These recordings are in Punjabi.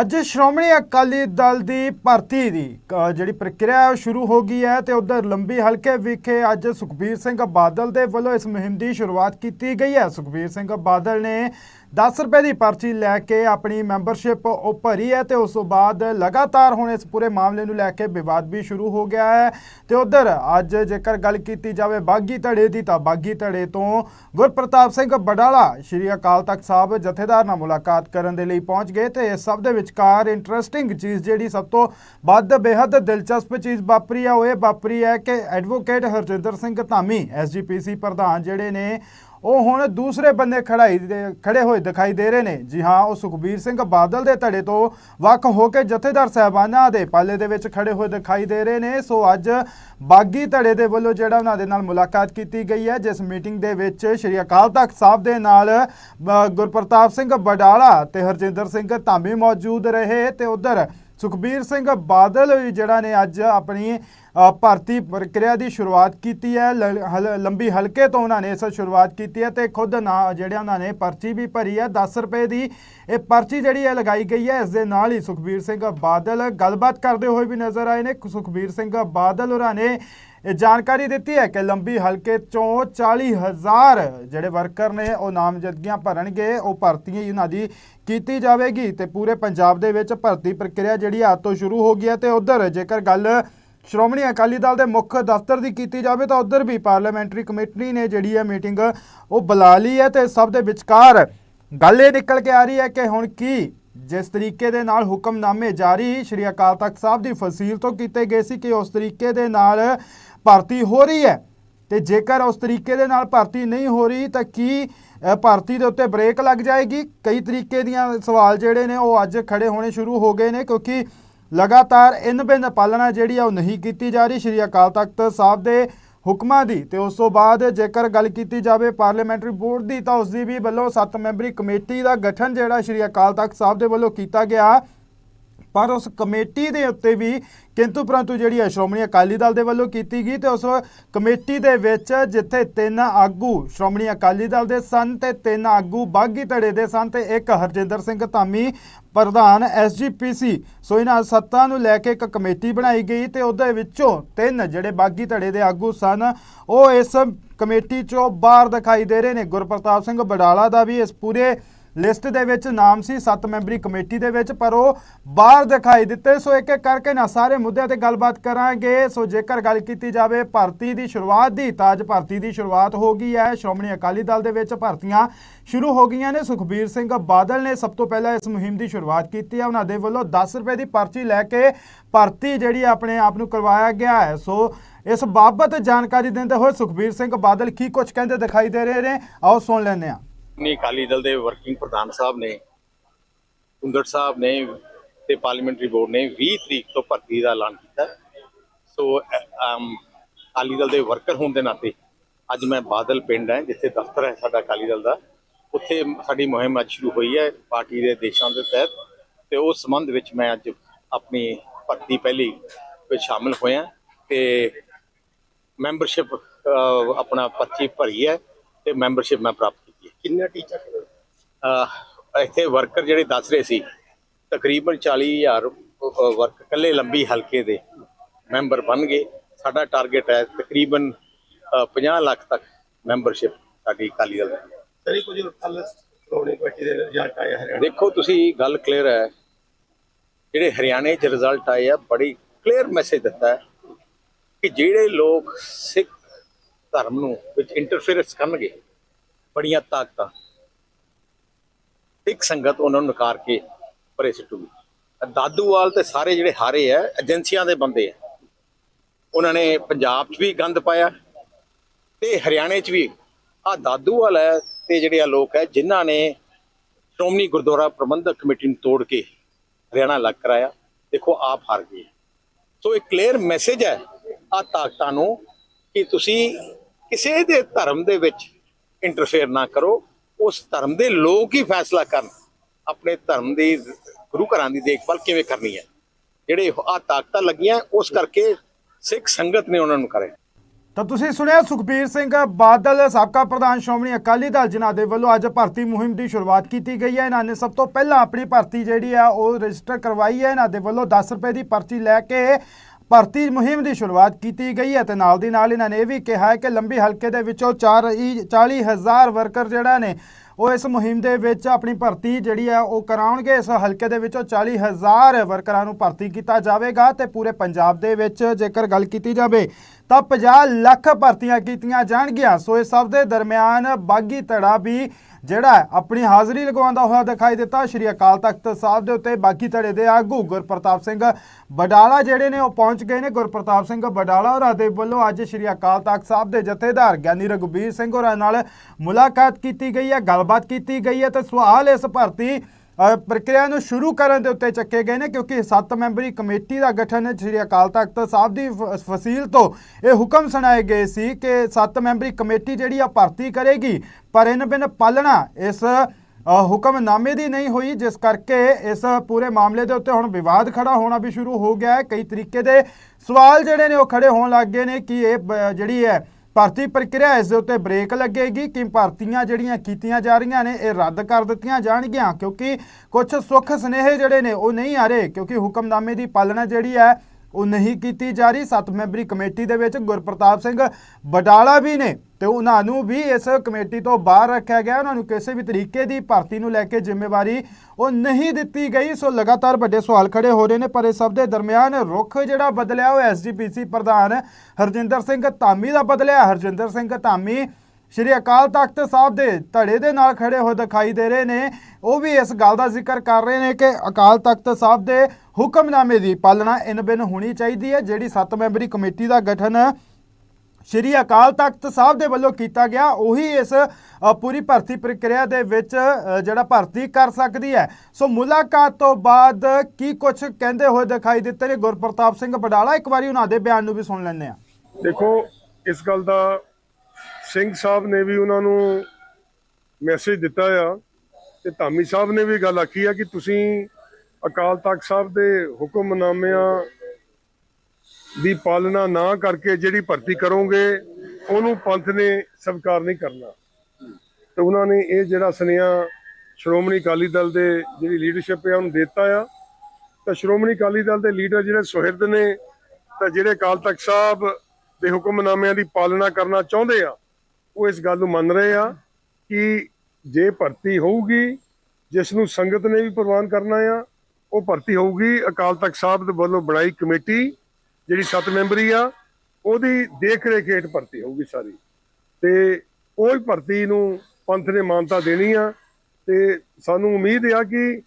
ਅੱਜ ਸ਼੍ਰੋਮਣੀ ਅਕਾਲੀ ਦਲ ਦੀ ਭਰਤੀ ਦੀ ਅ, ਜਿਹੜੀ ਪ੍ਰਕਿਰਿਆ ਉਹ ਸ਼ੁਰੂ ਹੋ ਗਈ ਹੈ ਤੇ ਉਧਰ ਲੰਬੀ ਹਲਕੇ ਵਿਖੇ ਅੱਜ ਸੁਖਬੀਰ ਸਿੰਘ ਬਾਦਲ ਦੇ ਵੱਲੋਂ ਇਸ ਮੁਹਿੰਮ ਦੀ ਸ਼ੁਰੂਆਤ ਕੀਤੀ ਗਈ ਹੈ। ਸੁਖਬੀਰ ਸਿੰਘ ਬਾਦਲ ਨੇ 10 ਰੁਪਏ ਦੀ ਪਰਚੀ ਲੈ ਕੇ ਆਪਣੀ ਮੈਂਬਰਸ਼ਿਪ ਉਹ ਭਰੀ ਹੈ ਤੇ ਉਸ ਤੋਂ ਬਾਅਦ ਲਗਾਤਾਰ ਹੁਣ ਇਸ ਪੂਰੇ ਮਾਮਲੇ ਨੂੰ ਲੈ ਕੇ ਵਿਵਾਦ ਵੀ ਸ਼ੁਰੂ ਹੋ ਗਿਆ ਹੈ। ਤੇ ਉਧਰ ਅੱਜ ਜੇਕਰ ਗੱਲ ਕੀਤੀ ਜਾਵੇ ਬਾਗੀ ਧੜੇ ਦੀ ਤਾਂ ਬਾਗੀ ਧੜੇ ਤੋਂ ਗੁਰਪ੍ਰਤਾਪ ਸਿੰਘ ਬਡਾਲਾ ਸ਼੍ਰੀ ਅਕਾਲ ਤਖਤ ਸਾਹਿਬ ਜਥੇਦਾਰ ਨਾਲ ਮੁਲਾਕਾਤ ਕਰਨ ਦੇ ਲਈ ਪਹੁੰਚ ਗਏ ਤੇ ਇਸ ਸਭ ਦੇ ਵਿਚਕਾਰ ਇੰਟਰਸਟਿੰਗ ਚੀਜ਼ ਜਿਹੜੀ ਸਭ ਤੋਂ ਵੱਧ ਬੇहद ਦਿਲਚਸਪ ਚੀਜ਼ ਵਾਪਰੀ ਆ, ਉਹ ਇਹ ਵਾਪਰੀ ਹੈ ਕਿ ਐਡਵੋਕੇਟ ਹਰਜਿੰਦਰ ਸਿੰਘ ਧਾਮੀ ਐਸਜੀਪੀਸੀ ਪ੍ਰਧਾਨ ਜਿਹੜੇ ਨੇ ਉਹ ਹੁਣ ਦੂਸਰੇ ਬੰਦੇ ਖੜਾਈ ਦੇ ਖੜੇ ਹੋਏ ਦਿਖਾਈ ਦੇ ਰਹੇ ਨੇ। ਜੀ ਹਾਂ, ਉਹ ਸੁਖਬੀਰ ਸਿੰਘ ਬਾਦਲ ਦੇ ਧੜੇ ਤੋਂ ਵੱਖ ਹੋ ਕੇ ਜਥੇਦਾਰ ਸਾਹਿਬਾਨਾਂ ਦੇ ਪਾਲੇ ਦੇ ਵਿੱਚ ਖੜੇ ਹੋਏ ਦਿਖਾਈ ਦੇ ਰਹੇ ਨੇ। ਸੋ ਅੱਜ ਬਾਗੀ ਧੜੇ ਦੇ ਵੱਲੋਂ ਜਿਹੜਾ ਉਹਨਾਂ ਦੇ ਨਾਲ ਮੁਲਾਕਾਤ ਕੀਤੀ ਗਈ ਹੈ, ਜਿਸ ਮੀਟਿੰਗ ਦੇ ਵਿੱਚ ਸ਼੍ਰੀ ਅਕਾਲ ਤਖਤ ਸਾਹਿਬ ਦੇ ਨਾਲ ਗੁਰਪ੍ਰਤਾਪ ਸਿੰਘ ਬਡਾਲਾ ਤੇ ਹਰਜਿੰਦਰ ਸਿੰਘ ਧਾਮੀ ਮੌਜੂਦ ਰਹੇ ਤੇ ਉਧਰ ਸੁਖਬੀਰ ਸਿੰਘ ਬਾਦਲ ਜਿਹੜਾ ਨੇ ਅੱਜ ਆਪਣੀ ਭਰਤੀ ਪ੍ਰਕਿਰਿਆ ਦੀ ਸ਼ੁਰੂਆਤ ਕੀਤੀ ਹੈ। ਲ- ਲੰਬੀ ਹਲਕੇ ਤੋਂ ਉਹਨਾਂ ਨੇ ਇਸ ਸ਼ੁਰੂਆਤ ਕੀਤੀ ਹੈ ਤੇ ਖੁਦ ਨਾ, ਜਿਹੜੇ ਉਹਨਾਂ ਨੇ ਪਰਚੀ ਵੀ ਭਰੀ ਹੈ 10 ਰੁਪਏ ਦੀ ਇਹ ਪਰਚੀ ਜਿਹੜੀ ਹੈ ਲਗਾਈ ਗਈ ਹੈ, ਇਸ ਦੇ ਨਾਲ ਹੀ ਸੁਖਬੀਰ ਸਿੰਘ ਬਾਦਲ ਗੱਲਬਾਤ ਕਰਦੇ ਹੋਏ ਵੀ ਨਜ਼ਰ ਆਏ ਨੇ। ਸੁਖਬੀਰ ਸਿੰਘ ਬਾਦਲ ਹੋਰਾਂ ਨੇ ਇਹ ਜਾਣਕਾਰੀ ਦਿੱਤੀ ਹੈ ਕਿ ਲੰਬੀ ਹਲਕੇ ਚੋਂ 40000 ਜਿਹੜੇ ਵਰਕਰ ਨੇ ਉਹ ਨਾਮਜ਼ਦਗੀਆਂ ਭਰਨਗੇ, ਉਹ ਭਰਤੀ ਇਹਨਾਂ ਦੀ ਕੀਤੀ ਜਾਵੇਗੀ ਤੇ ਪੂਰੇ ਪੰਜਾਬ ਦੇ ਵਿੱਚ ਭਰਤੀ ਪ੍ਰਕਿਰਿਆ ਜਿਹੜੀ ਅੱਜ ਤੋਂ ਸ਼ੁਰੂ ਹੋ ਗਈ ਹੈ ਤੇ ਉਧਰ ਜੇਕਰ ਗੱਲ ਸ਼੍ਰੋਮਣੀ ਅਕਾਲੀ ਦਲ ਦੇ ਮੁੱਖ ਦਫ਼ਤਰ ਦੀ ਕੀਤੀ ਜਾਵੇ ਤਾਂ ਉਧਰ ਵੀ ਪਾਰਲੀਮੈਂਟਰੀ ਕਮੇਟੀ ਨੇ ਜਿਹੜੀ ਹੈ ਮੀਟਿੰਗ ਉਹ ਬੁਲਾ ਲਈ ਹੈ ਤੇ ਸਭ ਦੇ ਵਿਚਕਾਰ ਗੱਲ ਇਹ ਨਿਕਲ ਕੇ ਆ ਰਹੀ ਹੈ ਕਿ ਹੁਣ ਕੀ ਜਿਸ ਤਰੀਕੇ ਦੇ ਨਾਲ ਹੁਕਮਨਾਮੇ ਜਾਰੀ ਸ਼੍ਰੀ ਅਕਾਲ ਤਖਤ ਸਾਹਿਬ ਦੀ ਫਸੀਲ ਤੋਂ ਕੀਤੇ ਗਏ ਸੀ ਕਿ ਉਸ ਤਰੀਕੇ ਦੇ ਨਾਲ ਭਰਤੀ ਹੋ ਰਹੀ ਹੈ। ਤੇ ਜੇਕਰ ਉਸ ਤਰੀਕੇ ਦੇ ਨਾਲ ਭਰਤੀ ਨਹੀਂ ਹੋ ਰਹੀ, ਤਾਂ ਕੀ ਭਰਤੀ ਦੇ ਉੱਤੇ ਬ੍ਰੇਕ ਲੱਗ ਜਾਏਗੀ? ਕਈ ਤਰੀਕੇ ਦੀਆਂ ਸਵਾਲ ਜਿਹੜੇ ਨੇ, ਉਹ ਅੱਜ ਖੜੇ ਹੋਣੇ ਸ਼ੁਰੂ ਹੋ ਗਏ ਨੇ, ਕਿਉਂਕਿ ਲਗਾਤਾਰ ਇਨ ਬਿਨ ਪਾਲਣਾ ਜਿਹੜੀ ਆ, ਉਹ ਨਹੀਂ ਕੀਤੀ ਜਾ ਰਹੀ। ਸ਼੍ਰੀ ਅਕਾਲ ਤਖਤ ਸਾਹਿਬ ਦੇ ਹੁਕਮਾਂ ਦੀ। ਤੇ ਉਸ ਤੋਂ ਬਾਅਦ ਜੇਕਰ ਗੱਲ ਕੀਤੀ ਜਾਵੇ ਪਾਰਲੀਮੈਂਟਰੀ ਬੋਰਡ ਦੀ, ਤਾਂ ਉਸ ਦੀ ਵੀ ਵੱਲੋਂ ਸੱਤ ਮੈਂਬਰੀ ਕਮੇਟੀ ਦਾ ਗਠਨ ਜਿਹੜਾ ਸ਼੍ਰੀ ਅਕਾਲ ਤਖਤ ਸਾਹਿਬ ਦੇ ਵੱਲੋਂ ਕੀਤਾ ਗਿਆ। ਪਰ ਉਸ ਕਮੇਟੀ ਦੇ ਉੱਤੇ ਵੀ ਕਿੰਤੂ ਪਰੰਤੂ ਜਿਹੜੀ ਹੈ ਸ਼੍ਰੋਮਣੀ ਅਕਾਲੀ ਦਲ ਦੇ ਵੱਲੋਂ ਕੀਤੀ ਗਈ ਤੇ ਉਸ ਕਮੇਟੀ ਦੇ ਵਿੱਚ ਜਿੱਥੇ ਤਿੰਨ ਆਗੂ ਸ਼੍ਰੋਮਣੀ ਅਕਾਲੀ ਦਲ ਦੇ ਸਨ ਤੇ ਤਿੰਨ ਆਗੂ ਬਾਗੀ ਧੜੇ ਦੇ ਸਨ ਤੇ ਇੱਕ ਹਰਜਿੰਦਰ ਸਿੰਘ ਧਾਮੀ, ਪ੍ਰਧਾਨ ਐਸਜੀਪੀਸੀ ਸੋ ਇਹਨਾਂ ਸੱਤਾਂ ਨੂੰ ਲੈ ਕੇ ਇੱਕ ਕਮੇਟੀ ਬਣਾਈ ਗਈ ਤੇ ਉਹਦੇ ਵਿੱਚੋਂ ਤਿੰਨ ਜਿਹੜੇ ਬਾਗੀ ਧੜੇ ਦੇ ਆਗੂ ਸਨ, ਉਹ ਇਸ ਕਮੇਟੀ ਚੋਂ ਬਾਹਰ ਦਿਖਾਈ ਦੇ ਰਹੇ ਨੇ। ਗੁਰਪ੍ਰਤਾਪ ਸਿੰਘ ਬਡਾਲਾ ਦਾ ਵੀ ਇਸ ਪੂਰੇ ਲਿਸਟ ਦੇ ਵਿੱਚ ਨਾਮ ਸੀ 7 ਮੈਂਬਰੀ ਕਮੇਟੀ ਦੇ ਵਿੱਚ, ਪਰ ਉਹ ਬਾਹਰ ਦਿਖਾਈ ਦਿੱਤੇ। ਸੋ ਇੱਕ ਇੱਕ ਕਰਕੇ ਨਾ ਸਾਰੇ ਮੁੱਦਿਆਂ ਤੇ ਗੱਲਬਾਤ ਕਰਾਂਗੇ। ਸੋ ਜੇਕਰ ਗੱਲ ਕੀਤੀ ਜਾਵੇ, ਭਰਤੀ ਦੀ ਸ਼ੁਰੂਆਤ ਦੀ, ਤਾਂ ਅੱਜ ਭਰਤੀ ਦੀ ਸ਼ੁਰੂਆਤ ਹੋ ਗਈ ਹੈ। ਸ਼੍ਰੋਮਣੀ ਅਕਾਲੀ ਦਲ ਦੇ ਵਿੱਚ ਭਰਤੀਆਂ ਸ਼ੁਰੂ ਹੋ ਗਈਆਂ ਨੇ। ਸੁਖਬੀਰ ਸਿੰਘ ਬਾਦਲ ਨੇ ਸਭ ਤੋਂ ਪਹਿਲਾਂ ਇਸ ਮੁਹਿੰਮ ਦੀ ਸ਼ੁਰੂਆਤ ਕੀਤੀ ਹੈ। ਉਹਨਾਂ ਦੇ ਵੱਲੋਂ 10 ਰੁਪਏ ਦੀ ਪਰਚੀ ਲੈ ਕੇ ਭਰਤੀ ਜਿਹੜੀ ਆਪਣੇ ਆਪ ਨੂੰ ਕਰਵਾਇਆ ਗਿਆ ਹੈ। ਸੋ ਇਸ ਬਾਬਤ ਜਾਣਕਾਰੀ ਦਿੰਦੇ ਹੋਏ ਸੁਖਬੀਰ ਸਿੰਘ ਬਾਦਲ ਕੀ ਕੁਝ ਕਹਿੰਦੇ ਦਿਖਾਈ ਦੇ ਰਹੇ ਨੇ? ਆਓ ਸੁਣ ਲੈਂਦੇ ਹਾਂ। ਨੀ ਅਕਾਲੀ ਦਲ ਦੇ ਵਰਕਿੰਗ ਪ੍ਰਧਾਨ ਸਾਹਿਬ ਨੇ ਕੁੰਦੜ ਸਾਹਿਬ ਨੇ ਤੇ ਪਾਰਲੀਮੈਂਟਰੀ ਬੋਰਡ ਨੇ 20 ਤਰੀਕ ਤੋਂ ਭਰਤੀ ਦਾ ਐਲਾਨ ਕੀਤਾ। ਸੋ ਅਕਾਲੀ ਦਲ ਦੇ ਵਰਕਰ ਹੋਣ ਦੇ ਨਾਤੇ ਅੱਜ ਮੈਂ ਬਾਦਲ ਪਿੰਡ ਹੈ, ਜਿੱਥੇ ਦਫ਼ਤਰ ਹੈ ਸਾਡਾ ਅਕਾਲੀ ਦਲ ਦਾ। ਉੱਥੇ ਸਾਡੀ ਮੁਹਿੰਮ ਅੱਜ ਸ਼ੁਰੂ ਹੋਈ ਹੈ ਪਾਰਟੀ ਦੇ ਦੇਸ਼ਾਂ ਦੇ ਤਹਿਤ ਤੇ ਉਸ ਸੰਬੰਧ ਵਿੱਚ ਮੈਂ ਅੱਜ ਆਪਣੀ ਭਰਤੀ ਪਹਿਲੀ ਵਿੱਚ ਸ਼ਾਮਲ ਹੋਇਆ ਤੇ ਮੈਂਬਰਸ਼ਿਪ ਆਪਣਾ ਪਰਚੀ ਭਰੀ ਹੈ ਤੇ ਮੈਂਬਰਸ਼ਿਪ ਮੈਂ ਪ੍ਰਾਪਤ ਕਿੰਨਾ ਟੀਚਾ ਕਰੋ ਅਹ ਇੱਥੇ ਵਰਕਰ ਜਿਹੜੇ ਦੱਸ ਰਹੇ ਸੀ ਤਕਰੀਬਨ 40000 ਵਰਕ ਕੱਲੇ ਲੰਬੀ ਹਲਕੇ ਦੇ ਮੈਂਬਰ ਬਣ ਗਏ। ਸਾਡਾ ਟਾਰਗੇਟ ਹੈ ਤਕਰੀਬਨ ਅਹ 50 ਲੱਖ ਤੱਕ ਮੈਂਬਰਸ਼ਿਪ ਸਾਡੀ ਅਕਾਲੀ ਦਲ ਦੀ। ਸਰੀ ਕੁਝ ਕੱਲ ਕਮੇਟੀ ਦੇ ਰਿਜ਼ਲਟ ਆਇਆ ਹਰਿਆਣਾ ਦੇਖੋ ਤੁਸੀਂ ਗੱਲ ਕਲੀਅਰ ਹੈ। ਜਿਹੜੇ ਹਰਿਆਣੇ 'ਚ ਰਿਜ਼ਲਟ ਆਏ ਆ ਬੜੀ ਕਲੀਅਰ ਮੈਸੇਜ ਦਿੱਤਾ ਹੈ ਕਿ ਜਿਹੜੇ ਲੋਕ ਸਿੱਖ ਧਰਮ ਨੂੰ ਵਿੱਚ ਇੰਟਰਫੇਰੈਂਸ ਕਰਨਗੇ ਬੜੀਆਂ ਤਾਕਤਾਂ। ਸਿੱਖ ਸੰਗਤ ਉਹਨਾਂ ਨੂੰ ਨਕਾਰ ਕੇ ਪਰੇ ਸਿੱਟੂਗੀ। ਦਾਦੂਵਾਲ ਤੇ ਸਾਰੇ ਜਿਹੜੇ ਹਾਰੇ ਆ, ਏਜੰਸੀਆਂ ਦੇ ਬੰਦੇ ਆ। ਉਹਨਾਂ ਨੇ ਪੰਜਾਬ 'ਚ ਵੀ ਗੰਦ ਪਾਇਆ ਤੇ ਹਰਿਆਣੇ 'ਚ ਵੀ। ਆ ਦਾਦੂਵਾਲ ਹੈ ਤੇ ਜਿਹੜੇ ਆ ਲੋਕ ਹੈ, ਜਿਨ੍ਹਾਂ ਨੇ ਸ਼੍ਰੋਮਣੀ ਗੁਰਦੁਆਰਾ ਪ੍ਰਬੰਧਕ ਕਮੇਟੀ ਨੂੰ ਤੋੜ ਕੇ ਹਰਿਆਣਾ ਅਲੱਗ ਕਰਾਇਆ। ਦੇਖੋ, ਆਪ ਹਾਰ ਗਏ। ਸੋ ਇੱਕ ਕਲੀਅਰ ਮੈਸੇਜ ਹੈ ਆ ਤਾਕਤਾਂ ਨੂੰ ਕਿ ਤੁਸੀਂ ਕਿਸੇ ਦੇ ਧਰਮ ਦੇ ਵਿੱਚ ਇੰਟਰਫੇਅਰ ਨਾ ਕਰੋ, ਉਸ ਧਰਮ ਦੇ ਲੋਕ ਹੀ ਫੈਸਲਾ ਕਰਨ। ਆਪਣੇ ਧਰਮ ਦੀ, ਗੁਰੂ ਘਰਾਂ ਦੀ ਦੇਖਭਾਲ ਕਿਵੇਂ ਕਰਨੀ ਹੈ? ਜਿਹੜੇ ਆ ਤਾਕਤਾਂ ਲੱਗੀਆਂ, ਉਸ ਕਰਕੇ ਸਿੱਖ ਸੰਗਤ ਨੇ ਉਹਨਾਂ ਨੂੰ ਕਰੇ ਤਾਂ ਤੁਸੀਂ ਸੁਣਿਆ ਸੁਖਬੀਰ ਸਿੰਘ ਬਾਦਲ, ਸਾਬਕਾ ਪ੍ਰਧਾਨ ਸ਼੍ਰੋਮਣੀ ਅਕਾਲੀ ਦਲ, ਜਿਨ੍ਹਾਂ ਦੇ ਵੱਲੋਂ ਅੱਜ ਭਰਤੀ ਮੁਹਿੰਮ ਦੀ ਸ਼ੁਰੂਆਤ ਕੀਤੀ ਗਈ ਹੈ। ਇਹਨਾਂ ਨੇ ਸਭ ਤੋਂ ਪਹਿਲਾਂ ਆਪਣੀ ਭਰਤੀ ਜਿਹੜੀ ਆ, ਉਹ ਰਜਿਸਟਰ ਕਰਵਾਈ ਹੈ। ਇਹਨਾਂ ਦੇ ਵੱਲੋਂ 10 ਰੁਪਏ ਦੀ ਪਰਚੀ ਲੈ ਕੇ ਭਰਤੀ ਮੁਹਿੰਮ ਦੀ ਸ਼ੁਰੂਆਤ ਕੀਤੀ ਗਈ ਹੈ ਤੇ ਨਾਲ ਦੀ ਨਾਲ ਇਹਨਾਂ ਨੇ ਇਹ ਵੀ ਕਿਹਾ ਹੈ ਕਿ ਲੰਬੀ ਹਲਕੇ ਦੇ ਵਿੱਚੋਂ 4 40000 ਵਰਕਰ ਜਿਹੜਾ ਨੇ, ਉਹ ਇਸ ਮੁਹਿੰਮ ਦੇ ਵਿੱਚ ਆਪਣੀ ਭਰਤੀ ਜਿਹੜੀ ਆ ਉਹ ਕਰਾਉਣਗੇ। ਇਸ ਹਲਕੇ ਦੇ ਵਿੱਚੋਂ 40000 ਵਰਕਰਾਂ ਨੂੰ ਭਰਤੀ ਕੀਤਾ ਜਾਵੇਗਾ ਤੇ ਪੂਰੇ ਪੰਜਾਬ ਦੇ ਵਿੱਚ ਜੇਕਰ ਗੱਲ ਕੀਤੀ ਜਾਵੇ ਤਾਂ 50 ਲੱਖ ਭਰਤੀਆਂ ਕੀਤੀਆਂ ਜਾਣਗੀਆਂ। ਸੋ ਇਸ ਸਭ ਦੇ ਦਰਮਿਆਨ ਬਾਗੀ ਧੜਾ ਵੀ ਜਿਹੜਾ ਆਪਣੀ ਹਾਜ਼ਰੀ ਲਗਵਾਉਂਦਾ ਹੋਇਆ ਦਿਖਾਈ ਦਿੱਤਾ। ਸ਼੍ਰੀ ਅਕਾਲ ਤਖਤ ਸਾਹਿਬ ਦੇ ਉੱਤੇ ਬਾਗੀ ਧੜੇ ਦੇ ਆਗੂ ਗੁਰਪ੍ਰਤਾਪ ਸਿੰਘ ਬਡਾਲਾ ਜਿਹੜੇ ਨੇ, ਉਹ ਪਹੁੰਚ ਗਏ ਨੇ। ਗੁਰਪ੍ਰਤਾਪ ਸਿੰਘ ਬਡਾਲਾ ਹੋਰਾਂ ਦੇ ਵੱਲੋਂ ਅੱਜ ਸ਼੍ਰੀ ਅਕਾਲ ਤਖਤ ਸਾਹਿਬ ਦੇ ਜਥੇਦਾਰ ਗਿਆਨੀ ਰਘੁਬੀਰ ਸਿੰਘ ਹੋਰਾਂ ਨਾਲ ਮੁਲਾਕਾਤ ਕੀਤੀ ਗਈ ਹੈ, ਗੱਲਬਾਤ ਕੀਤੀ ਗਈ ਹੈ ਤੇ ਸਵਾਲ ਇਸ ਭਰਤੀ ਪ੍ਰਕਿਰਿਆ ਨੂੰ ਸ਼ੁਰੂ ਕਰਨ ਦੇ ਉੱਤੇ ਚੱਕੇ ਗਏ ਨੇ, ਕਿਉਂਕਿ 7 ਮੈਂਬਰੀ ਕਮੇਟੀ ਦਾ ਗਠਨ ਸ੍ਰੀ ਅਕਾਲ ਤਖਤ ਸਾਹਿਬ ਦੀ ਫ- ਫਸੀਲ ਤੋਂ ਇਹ ਹੁਕਮ ਸੁਣਾਏ ਗਏ ਸੀ ਕਿ 7 ਮੈਂਬਰੀ ਕਮੇਟੀ ਜਿਹੜੀ ਆ ਭਰਤੀ ਕਰੇਗੀ, ਪਰ ਇਨ ਬਿਨ ਪਾਲਣਾ ਇਸ ਹੁਕਮਨਾਮੇ ਦੀ ਨਹੀਂ ਹੋਈ, ਜਿਸ ਕਰਕੇ ਇਸ ਪੂਰੇ ਮਾਮਲੇ ਦੇ ਉੱਤੇ ਹੁਣ ਵਿਵਾਦ ਖੜਾ ਹੋਣਾ ਵੀ ਸ਼ੁਰੂ ਹੋ ਗਿਆ ਹੈ। ਕਈ ਤਰੀਕੇ ਦੇ ਸਵਾਲ ਜਿਹੜੇ ਨੇ ਉਹ ਖੜੇ ਹੋਣ ਲੱਗ ਗਏ ਨੇ ਕਿ ਇਹ ਬ- ਜਿਹੜੀ ਹੈ ਭਰਤੀ ਪ੍ਰਕਿਰਿਆ ਇਸ ਦੇ ਉੱਤੇ ਬ੍ਰੇਕ ਲੱਗੇਗੀ। ਕਿ ਭਰਤੀਆਂ ਜਿਹੜੀਆਂ ਕੀਤੀਆਂ ਜਾ ਰਹੀਆਂ ਨੇ, ਇਹ ਰੱਦ ਕਰ ਦਿੱਤੀਆਂ ਜਾਣਗੀਆਂ, ਕਿਉਂਕਿ ਕੁਝ ਸੁੱਖ ਸੁਨੇਹੇ ਜਿਹੜੇ ਨੇ, ਉਹ ਨਹੀਂ ਆ ਰਹੇ, ਕਿਉਂਕਿ ਹੁਕਮਨਾਮੇ ਦੀ ਪਾਲਣਾ ਜਿਹੜੀ ਹੈ, ਉਹ ਨਹੀਂ ਕੀਤੀ ਜਾ ਰਹੀ। ਸੱਤ ਮੈਂਬਰੀ ਕਮੇਟੀ ਦੇ ਵਿੱਚ ਗੁਰਪ੍ਰਤਾਪ ਸਿੰਘ ਬਡਾਲਾ ਵੀ ਨੇ। ਤੇ ਉਹਨਾਂ ਨੂੰ ਵੀ ਇਸ ਕਮੇਟੀ ਤੋਂ ਬਾਹਰ ਰੱਖਿਆ ਗਿਆ। ਉਹਨਾਂ ਨੂੰ ਕਿਸੇ ਵੀ ਤਰੀਕੇ ਦੀ ਭਰਤੀ ਨੂੰ ਲੈ ਕੇ ਜ਼ਿੰਮੇਵਾਰੀ ਉਹ ਨਹੀਂ ਦਿੱਤੀ ਗਈ। ਸੋ ਲਗਾਤਾਰ ਵੱਡੇ ਸਵਾਲ ਖੜੇ ਹੋ ਰਹੇ ਨੇ, ਪਰ ਇਹ ਸਭ ਦੇ ਦਰਮਿਆਨ ਰੁਖ ਜਿਹੜਾ ਬਦਲਿਆ, ਉਹ ਐਸਜੀਪੀਸੀ ਪ੍ਰਧਾਨ ਹਰਜਿੰਦਰ ਸਿੰਘ ਧਾਮੀ ਦਾ ਬਦਲਿਆ। ਹਰਜਿੰਦਰ ਸਿੰਘ ਧਾਮੀ ਸ਼੍ਰੀ ਅਕਾਲ ਤਖਤ ਸਾਹਿਬ ਦੇ ਧੜੇ ਦੇ ਨਾਲ ਖੜੇ ਹੋਏ ਦਿਖਾਈ ਦੇ ਰਹੇ ਨੇ। ਉਹ ਵੀ ਇਸ ਗੱਲ ਦਾ ਜ਼ਿਕਰ ਕਰ ਰਹੇ ਨੇ ਕਿ ਅਕਾਲ ਤਖਤ ਸਾਹਿਬ ਦੇ ਹੁਕਮਨਾਮੇ ਦੀ ਪਾਲਣਾ ਇਨ ਬਿਨ ਹੋਣੀ ਚਾਹੀਦੀ ਹੈ, ਜਿਹੜੀ 7 ਮੈਂਬਰੀ ਕਮੇਟੀ ਦਾ ਗਠਨ ਸ਼੍ਰੀ ਅਕਾਲ ਤਖਤ ਸਾਹਿਬ ਦੇ ਵੱਲੋਂ ਕੀਤਾ ਗਿਆ, ਉਹੀ ਇਸ ਪੂਰੀ ਭਰਤੀ ਪ੍ਰਕਿਰਿਆ ਦੇ ਵਿੱਚ ਜਿਹੜਾ ਭਰਤੀ ਕਰ ਸਕਦੀ ਹੈ। ਸੋ ਮੁਲਾਕਾਤ ਤੋਂ ਬਾਅਦ ਕੀ ਕੁਝ ਕਹਿੰਦੇ ਹੋਏ ਦਿਖਾਈ ਦਿੱਤੇ ਨੇ? ਗੁਰਪ੍ਰਤਾਪ ਸਿੰਘ ਬਡਾਲਾ, ਇੱਕ ਵਾਰੀ ਉਹਨਾਂ ਦੇ ਬਿਆਨ ਨੂੰ ਵੀ ਸੁਣ ਲੈਂਦੇ ਆ ਦੇਖੋ, ਇਸ ਗੱਲ ਦਾ ਸਿੰਘ ਸਾਹਿਬ ਨੇ ਵੀ ਉਹਨਾਂ ਨੂੰ ਮੈਸੇਜ ਦਿੱਤਾ ਆ ਤੇ ਧਾਮੀ ਸਾਹਿਬ ਨੇ ਵੀ ਗੱਲ ਆਖੀ ਆ ਕਿ ਤੁਸੀਂ ਅਕਾਲ ਤਖਤ ਸਾਹਿਬ ਦੇ ਹੁਕਮਨਾਮਿਆਂ ਦੀ ਪਾਲਣਾ ਨਾ ਕਰਕੇ ਜਿਹੜੀ ਭਰਤੀ ਕਰੋਗੇ, ਉਹਨੂੰ ਪੰਥ ਨੇ ਸਵੀਕਾਰ ਨਹੀਂ ਕਰਨਾ। ਤੇ ਉਹਨਾਂ ਨੇ ਇਹ ਜਿਹੜਾ ਸੁਨੇਹਾ ਸ਼੍ਰੋਮਣੀ ਅਕਾਲੀ ਦਲ ਦੇ ਜਿਹੜੀ ਲੀਡਰਸ਼ਿਪ ਹੈ ਉਹਨੂੰ ਦਿੱਤਾ ਆ। ਤਾਂ ਸ਼੍ਰੋਮਣੀ ਅਕਾਲੀ ਦਲ ਦੇ ਲੀਡਰ ਜਿਹੜੇ ਸੁਹਿਰਦ ਨੇ, ਤਾਂ ਜਿਹੜੇ ਅਕਾਲ ਤਖਤ ਸਾਹਿਬ ਦੇ ਹੁਕਮਨਾਮਿਆਂ ਦੀ ਪਾਲਣਾ ਕਰਨਾ ਚਾਹੁੰਦੇ ਆ, ਉਹ ਇਸ ਗੱਲ ਨੂੰ ਮੰਨ ਰਹੇ ਆ ਕਿ ਜੇ ਭਰਤੀ ਹੋਊਗੀ, ਜਿਸ ਨੂੰ ਸੰਗਤ ਨੇ ਵੀ ਪ੍ਰਵਾਨ ਕਰਨਾ ਆ, ਉਹ ਭਰਤੀ ਹੋਊਗੀ। ਅਕਾਲ ਤਖਤ ਸਾਹਿਬ ਦੇ ਵੱਲੋਂ ਬਣਾਈ ਕਮੇਟੀ ਜਿਹੜੀ 7 ਮੈਂਬਰੀ ਆ, ਉਹਦੀ ਦੇਖ ਰੇਖ ਹੇਠ ਭਰਤੀ ਹੋਊਗੀ ਸਾਰੀ। ਤੇ ਉਹ ਭਰਤੀ ਨੂੰ ਪੰਥ ਨੇ ਮਾਨਤਾ ਦੇਣੀ ਆ, ਤੇ ਸਾਨੂੰ ਉਮੀਦ ਆ ਕਿ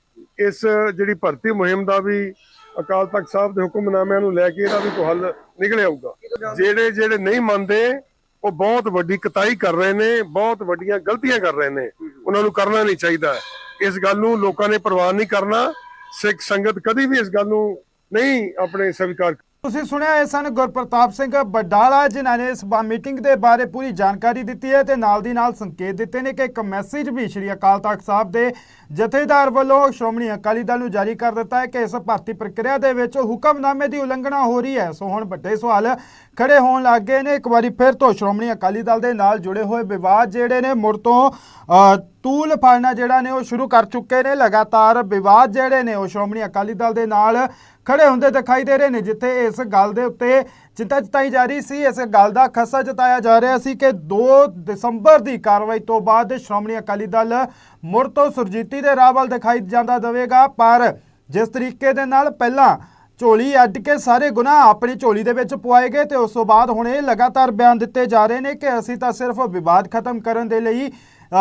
ਇਸ ਜਿਹੜੀ ਭਰਤੀ ਮੁਹਿੰਮ ਦਾ ਵੀ ਅਕਾਲ ਤਖਤ ਸਾਹਿਬ ਦੇ ਹੁਕਮਨਾਮਿਆਂ ਨੂੰ ਲੈ ਕੇ ਇਹਦਾ ਵੀ ਕੋਈ ਹੱਲ ਨਿਕਲ ਆਊਗਾ ਜਿਹੜੇ ਜਿਹੜੇ ਨਹੀਂ ਮੰਨਦੇ, ਉਹ ਬਹੁਤ ਵੱਡੀ ਕਤਾਈ ਕਰ ਰਹੇ ਨੇ, ਬਹੁਤ ਵੱਡੀਆਂ ਗਲਤੀਆਂ ਕਰ ਰਹੇ ਨੇ। ਉਹਨਾਂ ਨੂੰ ਕਰਨਾ ਨਹੀਂ ਚਾਹੀਦਾ। ਇਸ ਗੱਲ ਨੂੰ ਲੋਕਾਂ ਨੇ ਪ੍ਰਵਾਨ ਨਹੀਂ ਕਰਨਾ। ਸਿੱਖ ਸੰਗਤ ਕਦੀ ਵੀ ਇਸ ਗੱਲ ਨੂੰ ਨਹੀਂ ਆਪਣੇ ਸਵੀਕਾਰ ਤੁਸੀਂ ਸੁਣਿਆ ਇਹ ਸਨ ਗੁਰਪ੍ਰਤਾਪ ਸਿੰਘ ਬਡਾਲਾ ਜਿਨ੍ਹਾਂ ਨੇ ਇਸ ਮੀਟਿੰਗ ਦੇ ਬਾਰੇ ਪੂਰੀ ਜਾਣਕਾਰੀ ਦਿੱਤੀ ਹੈ ਤੇ ਨਾਲ ਦੀ ਨਾਲ ਸੰਕੇਤ ਦਿੱਤੇ ਨੇ ਕਿ ਇੱਕ ਮੈਸੇਜ ਵੀ ਸ਼੍ਰੀ ਅਕਾਲ ਤਖਤ ਸਾਹਿਬ ਦੇ ਜਥੇਦਾਰ ਵੱਲੋਂ ਸ਼੍ਰੋਮਣੀ ਅਕਾਲੀ ਦਲ ਨੂੰ ਜਾਰੀ ਕਰ ਦਿੱਤਾ ਹੈ ਕਿ ਇਸ ਭਰਤੀ ਪ੍ਰਕਿਰਿਆ ਦੇ ਵਿੱਚ ਹੁਕਮਨਾਮੇ ਦੀ ਉਲੰਘਣਾ ਹੋ ਰਹੀ ਹੈ। ਸੋ ਹੁਣ ਵੱਡੇ ਸਵਾਲ ਖੜੇ ਹੋਣ ਲੱਗ ਗਏ ਨੇ। ਇੱਕ ਵਾਰੀ ਫਿਰ ਤੋਂ ਸ਼੍ਰੋਮਣੀ ਅਕਾਲੀ ਦਲ ਦੇ ਨਾਲ ਜੁੜੇ ਹੋਏ ਵਿਵਾਦ ਜਿਹੜੇ ਨੇ, ਮੁੜ ਤੋਂ ਤੂਲ ਫਾੜਨਾ ਜਿਹੜਾ ਨੇ ਉਹ ਸ਼ੁਰੂ ਕਰ ਚੁੱਕੇ ਨੇ। ਲਗਾਤਾਰ ਵਿਵਾਦ ਜਿਹੜੇ ਨੇ ਉਹ ਸ਼੍ਰੋਮਣੀ ਅਕਾਲੀ ਦਲ ਦੇ ਨਾਲ ਖੜੇ ਹੁੰਦੇ ਦਿਖਾਈ ਦੇ ਰਹੇ ਨੇ, ਜਿੱਥੇ ਇਸ ਗੱਲ ਦੇ ਉੱਤੇ ਚਿੰਤਾ ਜਤਾਈ ਜਾ ਰਹੀ ਸੀ। ਇਸ ਗੱਲ ਦਾ ਖਸਾ ਜਤਾਇਆ ਜਾ ਰਿਹਾ ਸੀ ਕਿ 2 ਦਸੰਬਰ ਦੀ ਕਾਰਵਾਈ ਤੋਂ ਬਾਅਦ ਸ਼੍ਰੋਮਣੀ ਅਕਾਲੀ ਦਲ ਮੁੜ ਤੋਂ ਸੁਰਜੀਤੀ ਦੇ ਰਾਹ ਵੱਲ ਦਿਖਾਈ ਜਾਂਦਾ ਦੇਵੇਗਾ। ਪਰ ਜਿਸ ਤਰੀਕੇ ਦੇ ਨਾਲ ਪਹਿਲਾਂ ਝੋਲੀ ਅੱਡ ਕੇ ਸਾਰੇ ਗੁਨਾਹ ਆਪਣੀ ਝੋਲੀ ਦੇ ਵਿੱਚ ਪੁਆਏ ਗਏ ਤੇ ਉਸ ਤੋਂ ਬਾਅਦ ਹੁਣ ਇਹ ਲਗਾਤਾਰ ਬਿਆਨ ਦਿੱਤੇ ਜਾ ਰਹੇ ਨੇ ਕਿ ਅਸੀਂ ਤਾਂ ਸਿਰਫ ਵਿਵਾਦ ਖਤਮ ਕਰਨ ਦੇ ਲਈ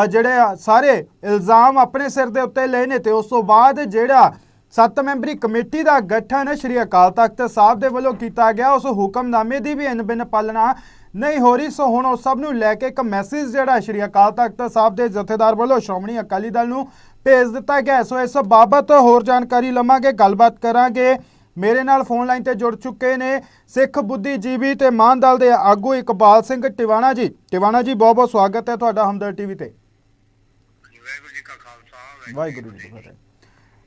ਜਿਹੜੇ ਸਾਰੇ ਇਲਜ਼ਾਮ ਆਪਣੇ ਸਿਰ ਦੇ ਉੱਤੇ ਲਏ ਨੇ ਤੇ ਉਸ ਤੋਂ ਬਾਅਦ ਜਿਹੜਾ ਸੱਤ ਮੈਂਬਰੀ ਕਮੇਟੀ ਦਾ ਗਠਨ ਸ਼੍ਰੀ ਅਕਾਲ ਤਖਤ ਸਾਹਿਬ ਦੇ ਵੱਲੋਂ ਕੀਤਾ ਗਿਆ। ਉਸ ਹੁਕਮਨਾਮੇ ਦੀ ਵੀ ਇਨ ਬਿਨ ਪਾਲਣਾ ਨਹੀਂ ਹੋ ਰਹੀ। ਸੋ ਹੁਣ ਉਸ ਸਭ ਨੂੰ ਲੈ ਕੇ ਇੱਕ ਮੈਸੇਜ ਜਿਹੜਾ ਸ਼੍ਰੀ ਅਕਾਲ ਤਖਤ ਸਾਹਿਬ ਦੇ ਜਥੇਦਾਰ ਵੱਲੋਂ ਸ਼੍ਰੋਮਣੀ ਅਕਾਲੀ ਦਲ ਨੂੰ ਭੇਜ ਦਿੱਤਾ ਗਿਆ। ਸੋ ਇਸ ਬਾਬਤ ਹੋਰ ਜਾਣਕਾਰੀ ਲਵਾਂਗੇ ਗੱਲਬਾਤ ਕਰਾਂਗੇ। ਮੇਰੇ ਨਾਲ ਫੋਨ ਲਾਈਨ ਤੇ ਜੁੜ ਚੁੱਕੇ ਨੇ ਸਿੱਖ ਬੁੱਧੀਜੀਵੀ ਤੇ ਮਾਨ ਦਲ ਦੇ ਆਗੂ ਇਕਬਾਲ ਸਿੰਘ ਟਿਵਾਣਾ ਜੀ। ਟਿਵਾਣਾ ਜੀ ਬਹੁਤ ਬਹੁਤ ਸਵਾਗਤ ਹੈ ਤੁਹਾਡਾ ਹਮਦਰ ਟੀਵੀ ਤੇ। ਵਾਹਿਗੁਰੂ ਜੀ ਕਾ ਖਾਲਸਾ ਵਾਹਿਗੁਰੂ ਜੀ ਕੀ ਫਤਿਹ।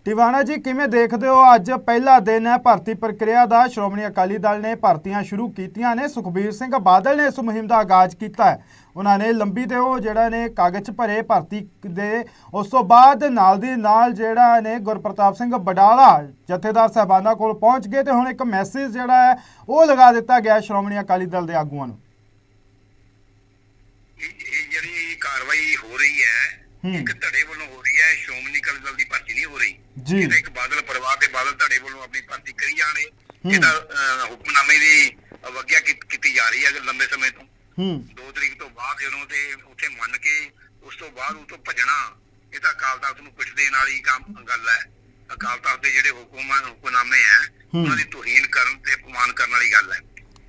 ਟਿਵਾਣਾ ਜੀ ਕਿਵੇਂ ਦੇਖਦੇ ਹੋ? ਅੱਜ ਪਹਿਲਾ ਦਿਨ ਹੈ ਭਰਤੀ ਪ੍ਰਕਿਰਿਆ ਦਾ। ਸ਼੍ਰੋਮਣੀ ਅਕਾਲੀ ਦਲ ਨੇ ਭਰਤੀਆਂ ਸ਼ੁਰੂ ਕੀਤੀਆਂ ਨੇ। ਸੁਖਬੀਰ ਸਿੰਘ ਬਾਦਲ ਨੇ ਇਸ ਮੁਹਿੰਮ ਦਾ ਆਗਾਜ਼ ਕੀਤਾ ਹੈ। ਉਹਨਾਂ ਨੇ ਲੰਬੀ ਤੇ ਉਹ ਜਿਹੜਾ ਨੇ ਕਾਗਜ਼ ਭਰੇ ਭਰਤੀ ਦੇ ਉਸ ਤੋਂ ਬਾਅਦ ਨਾਲ ਦੀ ਨਾਲ ਜਿਹੜਾ ਨੇ ਗੁਰਪ੍ਰਤਾਪ ਸਿੰਘ ਬਡਾਲਾ ਜਥੇਦਾਰ ਸਾਹਿਬਾਨਾਂ ਕੋਲ ਪਹੁੰਚ ਗਏ ਤੇ ਹੁਣ ਇੱਕ ਮੈਸੇਜ ਜਿਹੜਾ ਹੈ ਉਹ ਲਗਾ ਦਿੱਤਾ ਗਿਆ ਸ਼੍ਰੋਮਣੀ ਅਕਾਲੀ ਦਲ ਦੇ ਆਗੂਆਂ ਨੂੰ। ਜਿਹੜੀ ਕਾਰਵਾਈ ਹੋ ਰਹੀ ਹੈ ਹੂੰ। ਇੱਕ ਧੜੇ ਵੱਲੋਂ ਹੋ ਰਹੀ ਹੈ। ਸ਼੍ਰੋਮਣੀ ਅਕਾਲੀ ਦਲ ਦੀ ਭਰਤੀ ਨਹੀਂ ਹੋ ਰਹੀ। ਜੀ। ਇੱਕ ਬਾਦਲ ਪਰਿਵਾਰ ਦੇ ਬਾਦਲ ਧੜੇ ਵੱਲੋਂ ਆਪਣੀ ਭਰਤੀ ਕਰੀ ਜਾਣੇ ਇਹਦਾ ਹੁਕਮਨਾਮੇ ਦੀ ਅਵਗਿਆ ਕੀ- ਕੀਤੀ ਜਾ ਰਹੀ ਹੈ ਲੰਬੇ ਸਮੇਂ ਤੋਂ ਹੂੰ 2 ਤਰੀਕ ਤੋਂ ਬਾਅਦ ਜਦੋਂ ਤੇ ਉੱਥੇ ਮੰਨ ਕੇ ਉਸ ਤੋਂ ਬਾਅਦ ਉਹ ਤੋਂ ਭੱਜਣਾ ਇਹ ਤਾਂ ਅਕਾਲ ਤਖਤ ਨੂੰ ਪਿੱਠ ਦੇਣ ਵਾਲੀ ਕੰਮ ਗੱਲ ਹੈ ਅਕਾਲ ਤਖਤ ਦੇ ਜਿਹੜੇ ਹੁਕਮ ਹੁਕਮਨਾਮੇ ਹੂੰ। ਉਹਨਾਂ ਦੀ ਤੋਹੀਨ ਕਰਨ ਤੇ ਅਪਮਾਨ ਕਰਨ ਵਾਲੀ ਗੱਲ ਹੈ।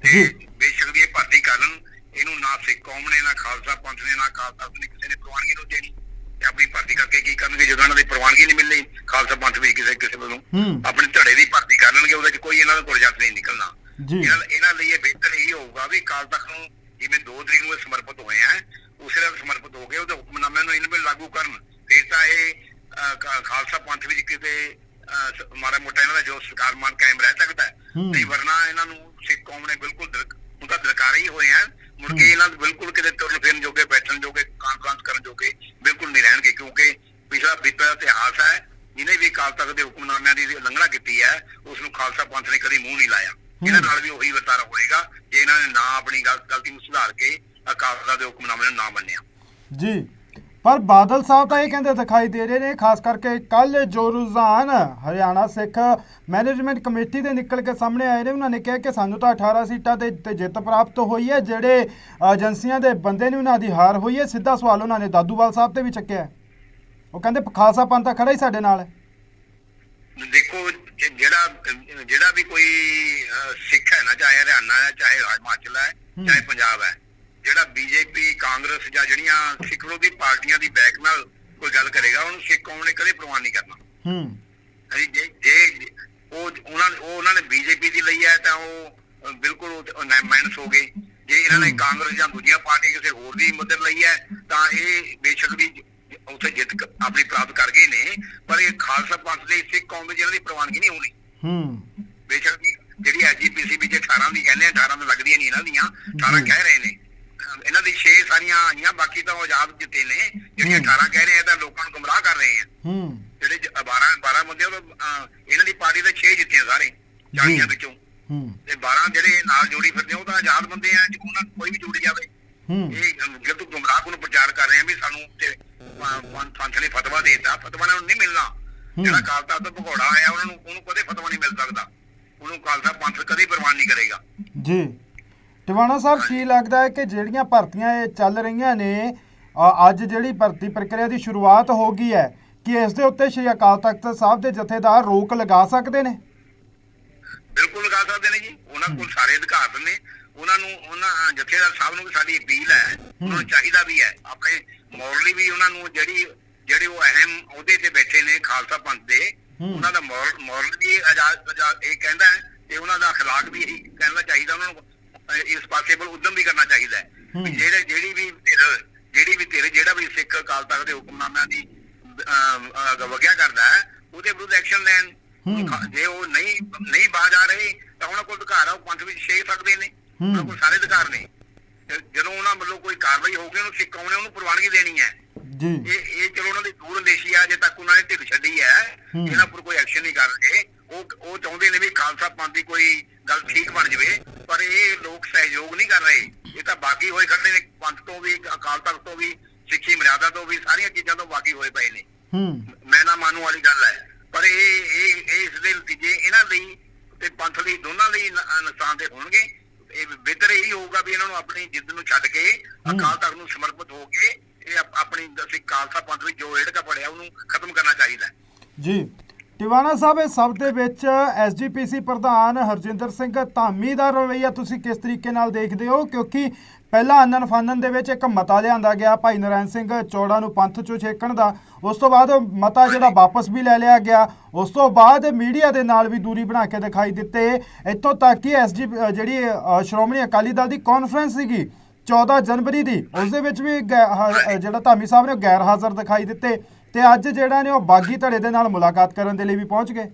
ਤੇ ਬੇਸ਼ੱਕ ਦੀ ਇਹ ਭਰਤੀ ਕਰਨ ਇਹਨੂੰ ਨਾ ਸਿੱਖ ਕੌਮ ਨੇ ਨਾ ਖਾਲਸਾ ਪੰਥ ਨੇ ਨਾ ਅਕਾਲ ਤਖਤ ਨੇ ਕਿਸੇ ਨੇ ਪ੍ਰਵਾਨਗੀ ਨਹੀਂ ਦੇਣੀ ਆਪਣੀ ਭਰਤੀ ਕਰਕੇ ਕੀ ਕਰਨਗੇ? ਜਦੋਂ ਇਹਨਾਂ ਦੀ ਪ੍ਰਵਾਨਗੀ ਨਹੀਂ ਮਿਲਣੀ ਖਾਲਸਾ ਪੰਥ ਵੀ ਕਿਸੇ ਕਿਸੇ ਵੱਲੋਂ। ਹੂੰ। ਆਪਣੇ ਧੜੇ ਦੀ ਭਰਤੀ ਕਰ ਲੈਣਗੇ ਉਹਦੇ ਚ ਕੋਈ ਇਹਨਾਂ ਦਾ ਗੁਰਜੱਤ ਨਹੀਂ ਨਿਕਲਣਾ। ਇਹਨਾਂ ਇਹਨਾਂ ਲਈ ਇਹ ਬਿਹਤਰ ਇਹ ਹੋਊਗਾ ਵੀ ਅਕਾਲ ਤਖਤ ਨੂੰ ਜਿਵੇਂ 2 ਤਰੀਕ ਨੂੰ ਇਹ ਸਮਰਪਿਤ ਹੋਏ ਆ ਉਸੇ ਨਾਲ ਸਮਰਪਿਤ ਹੋ ਗਏ ਉਹਦੇ ਹੁਕਮਨਾਮਿਆਂ ਨੂੰ ਇਹਨਾਂ ਵਿੱਚ ਲਾਗੂ ਕਰਨ। ਫਿਰ ਤਾਂ ਇਹ ਖਾਲਸਾ ਪੰਥ ਵਿੱਚ ਕਿਤੇ ਮਾੜਾ ਮੋਟਾ ਇਹਨਾਂ ਦਾ ਜੋ ਸਰਕਾਰ ਮਾਨ ਕਾਇਮ ਰਹਿ ਸਕਦਾ ਹੈ। ਹੂੰ। ਨਹੀਂ ਵਰਨਾ ਇਹਨਾਂ ਨੂੰ ਸਿੱਖ ਕੌਮ ਨੇ ਬਿਲਕੁਲ ਤਾਂ ਦਿਲਕਾਰੇ ਹੀ ਹੋਏ ਆ। ਮੁੜ ਕੇ ਇਹਨਾਂ ਨੂੰ ਬਿਲਕੁਲ ਕਿਤੇ ਤੁਰਨ ਫਿਰਨ ਜੋਗੇ ਬੈਠਣ ਜੋਗੇ ਕਾਨਫਰੰਸ ਕਰਨ ਜੋਗੇ ਬਿਲਕੁਲ ਨਹੀਂ ਰਹਿਣਗੇ ਕਿਉਂਕਿ ਪਿਛਲਾ ਬੀਤਿਆ ਇਤਿਹਾਸ ਹੈ ਜਿਹਨੇ ਵੀ ਅਕਾਲ ਤਖਤ ਦੇ ਹੁਕਮਨਾਮਿਆਂ ਦੀ ਉਲੰਘਣਾ ਕੀਤੀ ਹੈ ਉਸ ਨੂੰ ਖਾਲਸਾ ਪੰਥ ਨੇ ਕਦੀ ਮੂੰਹ ਨਹੀਂ ਲਾਇਆ। ਇਹਨਾਂ ਨਾਲ ਵੀ ਉਹੀ ਵਰਤਾਰਾ ਹੋਏਗਾ ਜੇ ਇਹਨਾਂ ਨੇ ਨਾ ਆਪਣੀ ਗਲ- ਗਲਤੀ ਨੂੰ ਸੁਧਾਰ ਕੇ ਅਕਾਲ ਤਖਤ ਦੇ ਹੁਕਮਨਾਮੇ ਨੂੰ ਨਾ ਮੰਨਿਆ। ਜੀ। ਪਰ ਬਾਦਲ ਸਾਹਿਬ ਤਾਂ ਇਹ ਕਹਿੰਦੇ ਦਿਖਾਈ ਦੇ ਰਹੇ ਨੇ ਖਾਸ ਕਰਕੇ ਕੱਲ ਜੋ ਰੁਝਾਨ ਹਰਿਆਣਾ ਸਿੱਖ ਮੈਨੇਜਮੈਂਟ ਕਮੇਟੀ ਦੇ ਨਿਕਲ ਕੇ ਸਾਹਮਣੇ ਆਏ ਨੇ। ਉਹਨਾਂ ਨੇ ਕਿਹਾ ਕਿ ਸਾਨੂੰ ਤਾਂ 18 ਸੀਟਾਂ ਤੇ ਤੇ ਜਿੱਤ ਪ੍ਰਾਪਤ ਹੋਈ ਹੈ ਜਿਹੜੇ ਏਜੰਸੀਆਂ ਦੇ ਬੰਦੇ ਨੇ ਉਹਨਾਂ ਦੀ ਹਾਰ ਹੋਈ ਹੈ। ਸਿੱਧਾ ਸਵਾਲ ਉਹਨਾਂ ਨੇ ਦਾਦੂਵਾਲ ਸਾਹਿਬ ਤੇ ਵੀ ਚੱਕਿਆ। ਉਹ ਕਹਿੰਦੇ ਖਾਲਸਾ ਪੰਥ ਤਾਂ ਖੜਾ ਹੀ ਸਾਡੇ ਨਾਲ ਹੈ। ਦੇਖੋ ਜਿਹੜਾ ਜਿਹੜਾ ਵੀ ਕੋਈ ਸਿੱਖ ਹੈ ਨਾ ਚਾਹੇ ਹਰਿਆਣਾ ਹੈ ਚਾਹੇ ਹਿਮਾਚਲ ਹੈ। ਚਾਹੇ ਪੰਜਾਬ ਹੈ ਜਿਹੜਾ ਬੀਜੇਪੀ ਕਾਂਗਰਸ ਜਾਂ ਜਿਹੜੀਆਂ ਸਿੱਖ ਵਿਰੋਧੀ ਪਾਰਟੀਆਂ ਦੀ ਬੈਕ ਨਾਲ ਕੋਈ ਗੱਲ ਕਰੇਗਾ ਉਹਨੂੰ ਸਿੱਖ ਕੌਮ ਨੇ ਕਦੇ ਪ੍ਰਵਾਨ ਨਹੀਂ ਕਰਨਾ। ਹੂੰ। ਹਾਂਜੀ, ਜੇ ਜੇ ਉਹ ਉਹਨਾਂ ਉਹ ਉਹਨਾਂ ਨੇ ਬੀਜੇਪੀ ਦੀ ਲਈ ਹੈ ਤਾਂ ਉਹ ਬਿਲਕੁਲ ਮਾਈਨਸ ਹੋ ਗਏ। ਜੇ ਇਹਨਾਂ ਨੇ ਕਾਂਗਰਸ ਜਾਂ ਦੂਜੀਆਂ ਪਾਰਟੀਆਂ ਕਿਸੇ ਹੋਰ ਦੀ ਮਦਦ ਲਈ ਹੈ ਤਾਂ ਇਹ ਬੇਸ਼ੱਕ ਵੀ ਉੱਥੇ ਜਿੱਤ ਆਪਣੀ ਪ੍ਰਾਪਤ ਕਰ ਗਏ ਨੇ ਪਰ ਇਹ ਖਾਲਸਾ ਪੰਥ ਦੇ ਸਿੱਖ ਕੌਮ ਦੇ ਜਿਹਨਾਂ ਦੀ ਪ੍ਰਵਾਨਗੀ ਨਹੀਂ ਹੋਣੀ। ਹੂੰ। ਬੇਸ਼ੱਕ ਜਿਹੜੀ ਐਜੀਪੀਸੀ ਵਿੱਚ 18 ਦੀ ਕਹਿੰਦੇ ਆ 18 ਤਾਂ ਲੱਗਦੀਆਂ ਨਹੀਂ ਇਹਨਾਂ ਦੀਆਂ 18 ਕਹਿ ਰਹੇ ਨੇ। ਇਹਨਾਂ ਦੀ 6 ਸਾਰੀਆਂ ਆਈਆਂ ਬਾਕੀ ਤਾਂ ਉਹ ਆਜ਼ਾਦ ਜਿੱਤੇ ਨੇ। ਜਿਹੜੀਆਂ 18 ਕਹਿ ਰਹੇ ਆ ਤਾਂ ਲੋਕਾਂ ਨੂੰ ਗੁੰਮਰਾਹ ਕਰ ਰਹੇ ਆ। ਹੂੰ। ਜਿਹੜੇ 12 12 ਬੰਦੇ ਉਹ ਇਹਨਾਂ ਦੀ ਪਾਰਟੀ ਦੇ 6 ਜਿੱਤੇ ਸਾਰੇ 40 ਵਿੱਚੋਂ। ਹੂੰ। ਤੇ 12 ਜਿਹੜੇ ਨਾਲ ਜੋੜੀ ਫਿਰਦੇ ਉਹ ਤਾਂ ਆਜ਼ਾਦ ਬੰਦੇ ਆ ਉਹਨਾਂ ਨੂੰ ਕੋਈ ਵੀ ਜੋੜੀ ਜਾਵੇ। ਹੂੰ। ਇਹ ਅਹ, ਜੇ ਤੂੰ ਗੁੰਮਰਾਹ ਨੂੰ ਪ੍ਰਚਾਰ ਕਰ ਰਹੇ ਆ ਵੀ ਸਾਨੂੰ ਤੇ ਪੰਥ ਨੇ ਫਤਵਾ ਦਿੱਤਾ ਫਤਵਾ ਨਾਲ ਨਹੀਂ ਮਿਲਣਾ। ਜਿਹੜਾ ਅਕਾਲ ਤਖਤ ਤੋਂ ਭਗੌੜਾ ਆਇਆ ਉਹਨਾਂ ਨੂੰ ਉਹਨੂੰ ਕਦੇ ਫਤਵਾ ਨਹੀਂ ਮਿਲ ਸਕਦਾ। ਉਹਨੂੰ ਖਾਲਸਾ ਪੰਥ ਕਦੇ ਪ੍ਰਵਾਨ ਨਹੀਂ ਕਰੇਗਾ। ਜੀ। ਟਿਵਾਣਾ ਸਾਹਿਬ ਕੀ ਲੱਗਦਾ ਹੈ ਕਿ ਜਿਹੜੀਆਂ ਭਰਤੀਆਂ ਇਹ ਚੱਲ ਰਹੀਆਂ ਨੇ ਅ, ਅੱਜ ਜਿਹੜੀ ਭਰਤੀ ਪ੍ਰਕਿਰਿਆ ਦੀ ਸ਼ੁਰੂਆਤ ਹੋ ਗਈ ਹੈ ਕਿ ਇਸ ਦੇ ਉੱਤੇ ਸ਼੍ਰੀ ਅਕਾਲ ਤਖਤ ਸਾਹਿਬ ਦੇ ਜਥੇਦਾਰ ਰੋਕ ਲਗਾ ਸਕਦੇ ਨੇ ਬਿਲਕੁਲ ਲਗਾ ਸਕਦੇ ਨੇ ਜੀ ਉਹਨਾਂ ਕੋਲ ਸਾਰੇ ਅਧਿਕਾਰ ਨੇ ਉਹਨਾਂ ਨੂੰ ਉਹਨਾਂ ਜਥੇਦਾਰ ਸਾਹਿਬ ਨੂੰ ਵੀ ਸਾਡੀ ਅਪੀਲ ਹੈ ਉਹਨਾਂ ਨੂੰ ਚਾਹੀਦਾ ਵੀ ਹੈ ਆਪਣੇ ਮੋਰਲੀ ਵੀ ਉਹਨਾਂ ਨੂੰ ਜਿਹੜੀ ਜਿਹੜੇ ਉਹ ਅਹਿਮ ਅਹੁਦੇ ਤੇ ਬੈਠੇ ਨੇ ਖਾਲਸਾ ਪੰਥ ਦੇ ਉਹਨਾਂ ਦਾ ਮੋਰਲ ਵੀ ਆਜ਼ਾਦ ਆਜ਼ਾਦ ਇਹ ਕਹਿੰਦਾ ਹੈ ਤੇ ਉਹਨਾਂ ਦਾ اخلاق ਵੀ ਇਹੀ ਕਹਿਣਾ ਚਾਹੀਦਾ ਉਹਨਾਂ ਨੂੰ ਅਹ, ਇਸ ਪਾਸੇ ਵੱਲ ਉਦਮ ਵੀ ਕਰਨਾ ਚਾਹੀਦਾ ਹੈ। ਜਿਹੜੇ ਜਿਹੜੀ ਵੀ ਜਿਹੜੀ ਵੀ ਧਿਰ ਜਿਹੜਾ ਵੀ ਸਿੱਖ ਅਕਾਲ ਤਖਤ ਦੇ ਹੁਕਮਨਾਮਿਆਂ ਦੀ ਵਗਿਆ ਕਰਦਾ ਹੈ ਉਹਦੇ ਵਿਰੁੱਧ ਐਕਸ਼ਨ ਲੈਣ। ਜੇ ਉਹ ਨਹੀਂ ਨਹੀਂ ਬਾਜ ਆ ਰਹੇ ਤਾਂ ਉਹਨਾਂ ਕੋਲ ਅਧਿਕਾਰ ਆ ਉਹ ਪੰਥ ਵਿੱਚ ਛੇ ਸਕਦੇ ਨੇ। ਉਹਨਾਂ ਕੋਲ ਸਾਰੇ ਅਧਿਕਾਰ ਨੇ। ਜਦੋਂ ਉਹਨਾਂ ਵੱਲੋਂ ਕੋਈ ਕਾਰਵਾਈ ਹੋਊਗੀ ਉਹਨੂੰ ਸਿੱਖ ਨੇ ਉਹਨੂੰ ਪ੍ਰਵਾਨਗੀ ਦੇਣੀ ਹੈ। ਜੀ। ਇਹ ਇਹ ਚਲੋ ਉਹਨਾਂ ਦੀ ਦੂਰ ਅੰਦੇਸ਼ੀ ਆ ਜੇ ਤੱਕ ਉਹਨਾਂ ਨੇ ਢਿੱਲ ਛੱਡੀ ਹੈ। ਇਹਨਾਂ ਪਰ ਕੋਈ ਐਕਸ਼ਨ ਨਹੀਂ ਕਰ ਰਹੇ। ਉਹ ਉਹ ਚਾਹੁੰਦੇ ਨੇ ਵੀ ਖਾਲਸਾ ਪੰਥ ਦੀ ਕੋਈ ਗੱਲ ਠੀਕ ਬਣ ਜਵੇ ਪਰ ਇਹ ਲੋਕ ਸਹਿਯੋਗ ਨਹੀਂ ਕਰ ਰਹੇ। ਇਹ ਤਾਂ ਬਾਕੀ ਹੋਏ ਖੜੇ ਨੇ ਪੰਥ ਤੋਂ ਵੀ ਅਕਾਲ ਤਖਤ ਤੋਂ ਵੀ ਸਿੱਖੀ ਮਰਿਆਦਾ ਤੋਂ ਵੀ ਸਾਰੀਆਂ ਚੀਜ਼ਾਂ ਤੋਂ ਬਾਕੀ ਹੋਏ ਪਏ ਨੇ। ਹੂੰ। ਮੈਂ ਨਾ ਮਾਨੂ ਵਾਲੀ ਗੱਲ ਹੈ। ਪਰ ਇਹ ਇਹ ਇਸ ਦੇ ਨਤੀਜੇ ਇਹਨਾਂ ਲਈ ਤੇ ਪੰਥ ਲਈ ਦੋਨਾਂ ਲਈ ਨੁਕਸਾਨ ਦੇ ਹੋਣਗੇ। ਇਹ ਬਿਹਤਰ ਇਹੀ ਹੋਊਗਾ ਵੀ ਇਹਨਾਂ ਨੂੰ ਆਪਣੀ ਜਿੱਦ ਨੂੰ ਛੱਡ ਕੇ ਅਕਾਲ ਤਖਤ ਨੂੰ ਸਮਰਪਿਤ ਹੋ ਕੇ ਇਹ ਆਪ- ਆਪਣੀ ਅਸੀਂ ਖਾਲਸਾ ਪੰਥ ਵਿੱਚ ਜੋ ਏੜਕਾ ਪੜਿਆ ਉਹਨੂੰ ਖਤਮ ਕਰਨਾ ਚਾਹੀਦਾ ਜੀ। ਟਿਵਾਣਾ ਸਾਹਿਬ ਇਹ ਸਭ ਦੇ ਵਿੱਚ ਐਸਜੀਪੀਸੀ ਪ੍ਰਧਾਨ ਹਰਜਿੰਦਰ ਸਿੰਘ ਧਾਮੀ ਦਾ ਰਵੱਈਆ ਤੁਸੀਂ ਕਿਸ ਤਰੀਕੇ ਨਾਲ ਦੇਖਦੇ ਹੋ? ਕਿਉਂਕਿ ਪਹਿਲਾਂ ਆਨਨ ਫਾਨਨ ਦੇ ਵਿੱਚ ਇੱਕ ਮਤਾ ਲਿਆਂਦਾ ਗਿਆ ਭਾਈ ਨਰਾਇਣ ਸਿੰਘ ਚੌੜਾ ਨੂੰ ਪੰਥ ਚੋਂ ਛੇਕਣ ਦਾ। ਉਸ ਤੋਂ ਬਾਅਦ ਮਤਾ ਜਿਹੜਾ ਵਾਪਸ ਵੀ ਲੈ ਲਿਆ ਗਿਆ। ਉਸ ਤੋਂ ਬਾਅਦ ਮੀਡੀਆ ਦੇ ਨਾਲ ਵੀ ਦੂਰੀ ਬਣਾ ਕੇ ਦਿਖਾਈ ਦਿੱਤੇ। ਇੱਥੋਂ ਤੱਕ ਕਿ ਐਸਜੀ ਜਿਹੜੀ ਸ਼੍ਰੋਮਣੀ ਅਕਾਲੀ ਦਲ ਦੀ ਕਾਨਫਰੰਸ ਸੀਗੀ 14 ਜਨਵਰੀ ਦੀ, ਉਸ ਦੇ ਵਿੱਚ ਵੀ ਗੈ- ਜਿਹੜਾ ਧਾਮੀ ਸਾਹਿਬ ਨੇ ਉਹ ਗੈਰ ਹਾਜ਼ਰ ਦਿਖਾਈ ਦਿੱਤੇ। ਤੇ ਅੱਜ ਜਿਹੜਾ ਨੇ ਉਹ ਬਾਗੀ ਧੜੇ ਦੇ ਨਾਲ ਮੁਲਾਕਾਤ ਕਰਨ ਦੇ ਲਈ ਵੀ ਪਹੁੰਚ ਗਏ